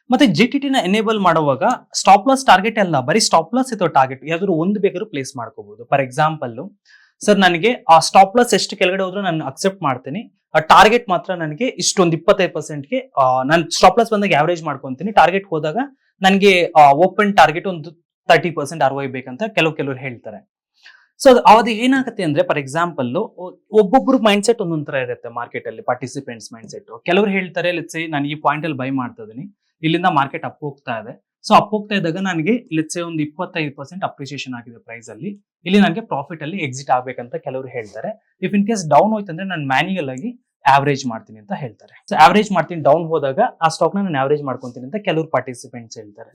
ಮತ್ತೆ ಜಿ ಟಿ ಟಿನ ಎನೇಬಲ್ ಮಾಡುವಾಗ ಸ್ಟಾಪ್ ಲಾಸ್ ಟಾರ್ಗೆಟ್ ಅಲ್ಲ, ಬರೀ ಸ್ಟಾಪ್ ಲಾಸ್ ಅಥವಾ ಟಾರ್ಗೆಟ್ ಯಾವ್ದಾದ್ರು ಒಂದು ಬೇಕಾದ್ರೂ ಪ್ಲೇಸ್ ಮಾಡ್ಕೋಬಹುದು ಫಾರ್ ಎಕ್ಸಾಂಪಲ್ ಸರ್ ನನಗೆ ಆ ಸ್ಟಾಪ್ ಲಾಸ್ ಎಷ್ಟು ಕೆಳಗಡೆ ಹೋದ್ರೂ ನಾನು ಅಕ್ಸೆಪ್ಟ್ ಮಾಡ್ತೀನಿ. ಆ ಟಾರ್ಗೆಟ್ ಮಾತ್ರ ನನಗೆ ಇಷ್ಟೊಂದು ಇಪ್ಪತ್ತೈದು ಪರ್ಸೆಂಟ್ಗೆ ನಾನು ಸ್ಟಾಪ್ ಲಾಸ್ ಬಂದಾಗ ಆವರೇಜ್ ಮಾಡ್ಕೊತೀನಿ. ಟಾರ್ಗೆಟ್ ಹೋದಾಗ ನನಗೆ ಓಪನ್ ಟಾರ್ಗೆಟ್ ಒಂದು ತರ್ಟಿ ಪರ್ಸೆಂಟ್ ಆರ್ ಬೇಕಂತ ಕೆಲವು ಕೆಲವರು ಹೇಳ್ತಾರೆ. ಸೊ ಅದು ಏನಾಗುತ್ತೆ ಅಂದ್ರೆ ಫಾರ್ ಎಕ್ಸಾಂಪಲ್ ಒಬ್ಬೊಬ್ರು ಮೈಂಡ್ ಸೆಟ್ ಒಂದೊಂದ್ ತರ ಇರುತ್ತೆ ಮಾರ್ಕೆಟ್ ಅಲ್ಲಿ ಪಾರ್ಟಿಸಿಪೆಂಟ್ಸ್ ಮೈಂಡ್ ಸೆಟ್ ಕೆಲವರು ಹೇಳ್ತಾರೆ ಲೆಟ್ಸ್ ನಾನು ಈ ಪಾಯಿಂಟ್ ಅಲ್ಲಿ ಬೈ ಮಾಡ್ತಾ ಇದೀನಿ ಇಲ್ಲಿಂದ ಮಾರ್ಕೆಟ್ ಅಪ್ ಹೋಗ್ತಾ ಇದೆ. ಸೊ ಅಪ್ ಹೋಗ್ತಾ ಇದ್ದಾಗ ನನಗೆ ಸೇ ಒಂದು ಇಪ್ಪತ್ತೈದು ಪರ್ಸೆಂಟ್ ಅಪ್ರಿಸಿಯೇಷನ್ ಆಗಿದೆ ಪ್ರೈಸ್ ಅಲ್ಲಿ. ಇಲ್ಲಿ ನನಗೆ ಪ್ರಾಫಿಟ್ ಅಲ್ಲಿ ಎಕ್ಸಿಟ್ ಆಗ್ಬೇಕಂತ ಕೆಲವರು ಹೇಳ್ತಾರೆ. ಇಫ್ ಇನ್ ಕೇಸ್ ಡೌನ್ ಹೋಯ್ತಂದ್ರೆ ನಾನು ಮ್ಯಾನ್ಯುಯಲ್ ಆಗಿ ಆವರೇಜ್ ಮಾಡ್ತೀನಿ ಅಂತ ಹೇಳ್ತಾರೆ. ಸೊ ಆವರೇಜ್ ಮಾಡ್ತೀನಿ ಡೌನ್ ಹೋದಾಗ ಆ ಸ್ಟಾಕ್ ನಾನು ಆವರೇಜ್ ಮಾಡ್ಕೊಂತೀನಿ ಅಂತ ಕೆಲವರು ಪಾರ್ಟಿಸಿಪೆಂಟ್ಸ್ ಹೇಳ್ತಾರೆ.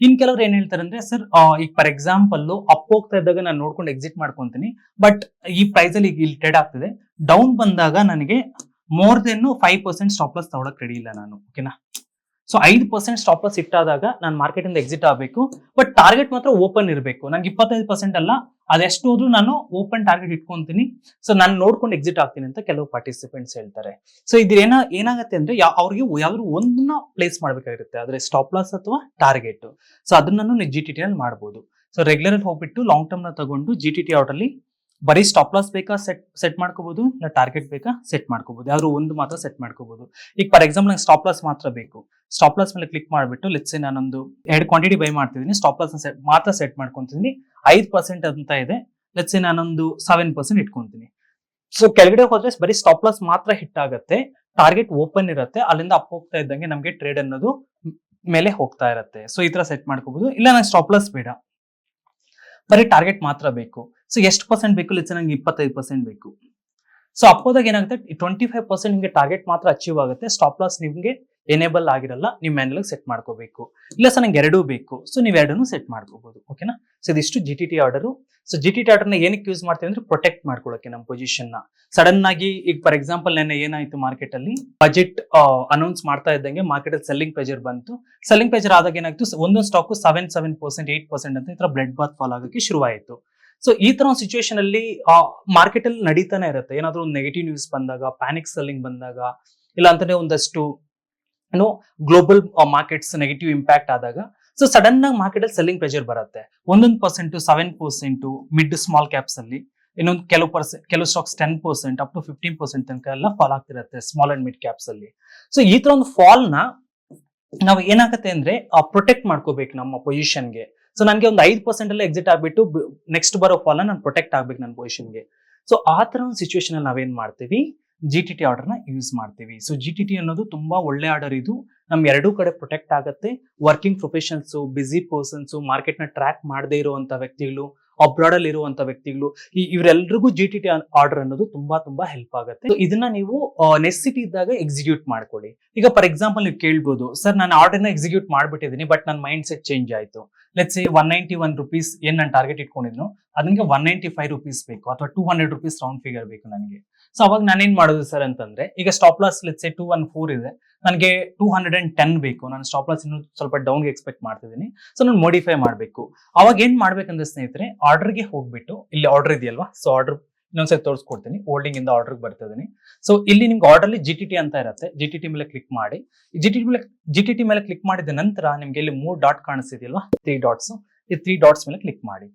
ಇನ್ ಕೆಲವ್ರು ಏನ್ ಹೇಳ್ತಾರೆ ಅಂದ್ರೆ ಸರ್ ಈಗ ಫಾರ್ ಎಕ್ಸಾಂಪಲ್ ಅಪ್ ಹೋಗ್ತಾ ಇದ್ದಾಗ ನಾನು ನೋಡ್ಕೊಂಡು ಎಕ್ಸಿಟ್ ಮಾಡ್ಕೊಂತೀನಿ ಬಟ್ ಈ ಪ್ರೈಸ್ ಅಲ್ಲಿ ಇಲ್ಲಿ ಟ್ರೇಡ್ ಆಗ್ತಿದೆ. ಡೌನ್ ಬಂದಾಗ ನನಗೆ more than five percent stop loss ತಗೊಳಕ್ ರೆಡಿ ಇಲ್ಲ ನಾನು ಓಕೆನಾ ಸೊ ಐದು ಪರ್ಸೆಂಟ್ ಸ್ಟಾಪ್ ಲಾಸ್ ಇಟ್ಟಾದಾಗ ನಾನು ಮಾರ್ಕೆಟ್ ಇಂದ ಎಕ್ಸಿಟ್ ಆಗಬೇಕು. ಬಟ್ ಟಾರ್ಗೆಟ್ ಮಾತ್ರ ಓಪನ್ ಇರಬೇಕು. ನಂಗೆ ಇಪ್ಪತ್ತೈದು ಪರ್ಸೆಂಟ್ ಅಲ್ಲ ಅದೆಷ್ಟು ಹೋದ್ರು ನಾನು ಓಪನ್ ಟಾರ್ಗೆಟ್ ಇಟ್ಕೊಂತೀನಿ. ಸೊ ನಾನು ನೋಡ್ಕೊಂಡು ಎಕ್ಸಿಟ್ ಆಗ್ತೀನಿ ಅಂತ ಕೆಲವು ಪಾರ್ಟಿಸಿಪೆಂಟ್ಸ್ ಹೇಳ್ತಾರೆ. ಸೊ ಇದೇನ ಏನ, ಏನಾಗುತ್ತೆ ಅಂದ್ರೆ ಅವ್ರಿಗೆ ಯಾವ್ದಾದ್ರು ಒಂದನ್ನ ಪ್ಲೇಸ್ ಮಾಡ್ಬೇಕಾಗಿರುತ್ತೆ. ಆದ್ರೆ ಸ್ಟಾಪ್ ಲಾಸ್ ಅಥವಾ ಟಾರ್ಗೆಟ್ ಸೊ ಅದನ್ನ ನಾನು ಜಿ ಟಿ ಟಿ ಅಲ್ಲಿ ಮಾಡ್ಬೋದು. ಸೊ ರೆಗ್ಯುಲರ್ ಹೋಗ್ಬಿಟ್ಟು ಲಾಂಗ್ ಟರ್ಮ್ನ ತಗೊಂಡು ಜಿ ಟಿ ಟಿ ಅಲ್ಲಿ ಬರೀ ಸ್ಟಾಪ್ ಲಾಸ್ ಬೇಕಾ ಸೆಟ್ ಸೆಟ್ ಮಾಡ್ಕೋಬಹುದು ಇಲ್ಲ ಟಾರ್ಗೆಟ್ ಬೇಕಾ? ಸೆಟ್ ಮಾಡ್ಕೋಬಹುದು ಯಾವ್ದು ಒಂದು ಮಾತ್ರ ಸೆಟ್ ಮಾಡ್ಕೋಬಹುದು ಈಗ ಫಾರ್ ಎಕ್ಸಾಂಪಲ್ ನಂಗೆ ಸ್ಟಾಪ್ ಲಾಸ್ ಮಾತ್ರ ಬೇಕು. ಸ್ಟಾಪ್ ಲಾಸ್ ಮೇಲೆ ಕ್ಲಿಕ್ ಮಾಡಿಬಿಟ್ಟು ಲೆಟ್ಸ್ ನಾನೊಂದು ಎರಡು ಕ್ವಾಂಟಿಟಿ ಬೈ ಮಾಡ್ತಿದ್ದೀನಿ. ಸ್ಟಾಪ್ ಲಾಸ್ ಸೆಟ್ ಮಾತ್ರ ಸೆಟ್ ಮಾಡ್ಕೊತೀನಿ ಐದು ಪರ್ಸೆಂಟ್ ಅಂತ ಇದೆ. ಲೆಟ್ಸ್ ನಾನೊಂದು ಸೆವೆನ್ ಪರ್ಸೆಂಟ್ ಇಟ್ಕೊಂತೀನಿ. ಸೊ ಕೆಳಗಡೆ ಹೋದ್ರೆ ಬರೀ ಸ್ಟಾಪ್ ಲಾಸ್ ಮಾತ್ರ ಹಿಟ್ ಆಗುತ್ತೆ. ಟಾರ್ಗೆಟ್ ಓಪನ್ ಇರುತ್ತೆ. ಅಲ್ಲಿಂದ ಅಪ್ ಹೋಗ್ತಾ ಇದ್ದಂಗೆ ನಮಗೆ ಟ್ರೇಡ್ ಅನ್ನೋದು ಮೇಲೆ ಹೋಗ್ತಾ ಇರುತ್ತೆ. ಸೊ ಈ ತರ ಸೆಟ್ ಮಾಡ್ಕೋಬಹುದು ಇಲ್ಲ ನಂಗೆ ಸ್ಟಾಪ್ ಲಾಸ್ ಬೇಡ. ಬರೀ ಟಾರ್ಗೆಟ್ ಮಾತ್ರ ಬೇಕು. ಸೊ ಎಷ್ಟು ಪರ್ಸೆಂಟ್ ಬೇಕು? ಲೆಟ್ಸ್ ನಂಗೆ ಇಪ್ಪತ್ತೈದು ಪರ್ಸೆಂಟ್ ಬೇಕು. ಸೊ ಅಪ್ಪೋದಾಗ ಏನಾಗುತ್ತೆ? ಟ್ವೆಂಟಿ ಫೈವ್ ಪರ್ಸೆಂಟ್ ನಿಮಗೆ ಟಾರ್ಗೆಟ್ ಮಾತ್ರ ಅಚೀವ್ ಆಗುತ್ತೆ. ಸ್ಟಾಪ್ ಲಾಸ್ ನಿಮಗೆ ಎನೇಬಲ್ ಆಗಿರಲ್ಲ. ನೀವು ಮ್ಯಾನ್ಯಲ್ ಸೆಟ್ ಮಾಡ್ಕೋಬೇಕು. ಇಲ್ಲ ಸರ್, ನಂಗೆ ಎರಡೂ ಬೇಕು. ಸೊ ನೀವು ಎರಡನ್ನೂ ಸೆಟ್ ಮಾಡ್ಕೋಬಹುದು ಓಕೆನಾ ಸೊ ಇದಿಷ್ಟು G T T order so G T T ಆರ್ಡರ್ನ ಏನಕ್ಕೆ ಯೂಸ್ ಮಾಡ್ತೀವಿ ಅಂದ್ರೆ ಪ್ರೊಟೆಕ್ಟ್ ಮಾಡ್ಕೊಳ್ಳೋಕೆ ನಮ್ಮ ಪೊಸಿಷನ್ನ. ಸಡನ್ ಆಗಿ ಈಗ ಫಾರ್ ಎಕ್ಸಾಂಪಲ್ ನೆನ್ನೆ ಏನಾಯ್ತು ಮಾರ್ಕೆಟ್ ಅಲ್ಲಿ? ಬಜೆಟ್ ಅನೌನ್ಸ್ ಮಾಡ್ತಾ ಇದ್ದಂಗೆ ಮಾರ್ಕೆಟ್ ಅಲ್ಲಿ ಸೆಲ್ಲಿಂಗ್ ಪ್ರೆಜರ್ ಬಂತು. ಸೆಲ್ಲಿಂಗ್ ಪ್ರೆಜರ್ ಆದಾಗ ಏನಾಯ್ತು ಒಂದೊಂದು stock seven seven percent eight percent ಅಂತ ಈ ಬ್ಲಡ್ ಬಾತ್ ಫಾಲ್ ಶುರು ಶುರುವಾಯಿತು. ಸೊ ಈ ತರ ಸಿಚುವೇಶನ್ ಅಲ್ಲಿ ಮಾರ್ಕೆಟ್ ಅಲ್ಲಿ ನಡೀತಾನೆ ಇರುತ್ತೆ. ಏನಾದ್ರೂ ಒಂದು ನೆಗೆಟಿವ್ ನ್ಯೂಸ್ ಬಂದಾಗ ಪ್ಯಾನಿಕ್ ಸೆಲ್ಲಿಂಗ್ ಬಂದಾಗ ಇಲ್ಲ ಅಂತಾನೆ ಒಂದಷ್ಟು ಏನೋ ಗ್ಲೋಬಲ್ ಮಾರ್ಕೆಟ್ಸ್ ನೆಗೆಟಿವ್ ಇಂಪ್ಯಾಕ್ಟ್ ಆದಾಗ ಸೊ ಸಡನ್ ಆಗಿ ಮಾರ್ಕೆಟ್ ಅಲ್ಲಿ ಸೆಲ್ಲಿಂಗ್ ಪ್ರೆಷರ್ ಬರುತ್ತೆ. ಒಂದೊಂದು percent seven percent mid small caps ಅಲ್ಲಿ, ಇನ್ನೊಂದು ಕೆಲವು ಪರ್ಸೆಂಟ್ ಕೆಲವು stocks ten percent up to fifteen percent ತನಕ ಎಲ್ಲ ಫಾಲ್ ಆಗ್ತಿರುತ್ತೆ ಸ್ಮಾಲ್ ಅಂಡ್ ಮಿಡ್ ಕ್ಯಾಪ್ಸ್ ಅಲ್ಲಿ. ಸೊ ಈ ತರ ಒಂದು ಫಾಲ್ನ ನಾವು ಏನಾಗುತ್ತೆ ಅಂದ್ರೆ ಪ್ರೊಟೆಕ್ಟ್ ಮಾಡ್ಕೋಬೇಕು ನಮ್ಮ ಪೊಸಿಷನ್ಗೆ ಸೊ ನನಗೆ ಒಂದು ಐದು ಪರ್ಸೆಂಟ್ ಅಲ್ಲಿ ಎಕ್ಸಿಟ್ ಆಗ್ಬಿಟ್ಟು ನೆಕ್ಸ್ಟ್ ಬರೋ ಫಾಲ್ ನಾನು ಪ್ರೊಟೆಕ್ಟ್ ಆಗ್ಬೇಕು ನನ್ನ ಪೊಸಿಷನ್ಗೆ ಸೊ ಆ ಥರ ಒಂದು ಸಿಚುವೇಶನ್ ಅಲ್ಲಿ ನಾವೇನ್ ಮಾಡ್ತೀವಿ? ಜಿ ಟಿ ಟಿ ಆರ್ಡರ್ನ ಯೂಸ್ ಮಾಡ್ತೀವಿ. ಸೊ ಜಿ ಟಿ ಟಿ ಅನ್ನೋದು ತುಂಬಾ ಒಳ್ಳೆ ಆರ್ಡರ್ ಇದು. ನಮ್ ಎರಡೂ ಕಡೆ ಪ್ರೊಟೆಕ್ಟ್ ಆಗುತ್ತೆ. ವರ್ಕಿಂಗ್ ಪ್ರೊಫೆಷನ್ಸ್ ಪರ್ಸನ್ಸ್ ಮಾರ್ಕೆಟ್ನ ಟ್ರ್ಯಾಕ್ ಮಾಡದೇ ಇರುವಂತ ವ್ಯಕ್ತಿಗಳು ಅಬ್ರಾಡ್ ಅಲ್ಲಿ ಇರುವಂತ ವ್ಯಕ್ತಿಗಳು, ಈ ಇವರೆಲ್ರಿಗೂ ಜಿ ಟಿ ಟಿ ಆರ್ಡರ್ ಅನ್ನೋದು ತುಂಬಾ ತುಂಬಾ ಹೆಲ್ಪ್ ಆಗುತ್ತೆ. ಇದನ್ನ ನೀವು ನೆಸಿಟಿ ಇದ್ದಾಗ ಎಕ್ಸಿಕ್ಯೂಟ್ ಮಾಡ್ಕೊಳ್ಳಿ. ಈಗ ಫಾರ್ ಎಕ್ಸಾಂಪಲ್ ನೀವು ಕೇಳ್ಬೋದು, ಸರ್, ನಾನು ಆರ್ಡರ್ನ ಎಕ್ಸಿಕ್ಯೂಟ್ ಮಾಡ್ಬಿಟ್ಟಿದ್ದೀನಿ ಬಟ್ ನನ್ನ ಮೈಂಡ್ ಸೆಟ್ ಚೇಂಜ್ ಆಯ್ತು. Let's one ninety one rupees ಏನ್ ನಾನು ಟಾರ್ಗೆಟ್ ಇಟ್ಕೊಂಡಿದ್ನು ಅದಕ್ಕೆ ಒನ್ ನೈಂಟಿ ಫೈವ್ ರುಪೀಸ್ ಬೇಕು ಅಥವಾ two hundred rupees round figure ಬೇಕು ನನಗೆ. ಸೊ ಅವಾಗ ನಾನೇನ್ ಮಾಡೋದು ಸರ್ ಅಂತಂದ್ರೆ, ಈಗ stop loss let's two one four ಇದೆ, ನನಗೆ ಟೂ ಹಂಡ್ರೆಡ್ ಅಂಡ್ ಟೆನ್ ಬೇಕು. ನಾನು ಸ್ಟಾಪ್ ಲಾಸ್ ಇನ್ನು ಸ್ವಲ್ಪ ಡೌನ್ಗೆ ಎಕ್ಸ್ಪೆಕ್ಟ್ ಮಾಡ್ತಿದ್ದೀನಿ. ಸೊ ನಾನು ಮೋಡಿಫೈ ಮಾಡಬೇಕು. ಅವಾಗ ಏನ್ ಮಾಡ್ಬೇಕಂದ್ರೆ ಸ್ನೇಹಿತರೆ ಆರ್ಡರ್ಗೆ ಹೋಗ್ಬಿಟ್ಟು, ಇಲ್ಲಿ ಆರ್ಡರ್ ಇದೆಯಲ್ವಾ? ಸೊ ಆರ್ಡರ್ ಇನ್ನೊಂದ್ಸರಿ ತೋರಿಸ್ಕೊಡ್ತೀನಿ. ಹೋಲ್ಡಿಂಗ್ ಇಂದ ಆರ್ಡರ್ ಬರ್ತಿದ್ದೀನಿ ಸೊ ಇಲ್ಲಿ ನಿಮ್ಗೆ ಆರ್ಡರ್ ಜಿ ಟಿ ಟಿ ಅಂತ ಇರುತ್ತೆ. ಜಿ ಟಿ ಟಿ ಮೇಲೆ ಕ್ಲಿಕ್ ಮಾಡಿ. ಜಿ ಟಿ ಟಿ ಮೇಲೆ ಜಿ ಟಿ ಟಿ ಮೇಲೆ ಕ್ಲಿಕ್ ಮಾಡಿದ ನಂತರ ನಿಮ್ಗೆ ಇಲ್ಲಿ ಮೂರು ಡಾಟ್ ಕಾಣಿಸ್ತಿದೆಯಲ್ವಾ? ತ್ರೀ ಡಾಟ್ಸ್ ಈ ತ್ರೀ ಡಾಟ್ಸ್ ಮೇಲೆ ಕ್ಲಿಕ್ ಮಾಡಿ.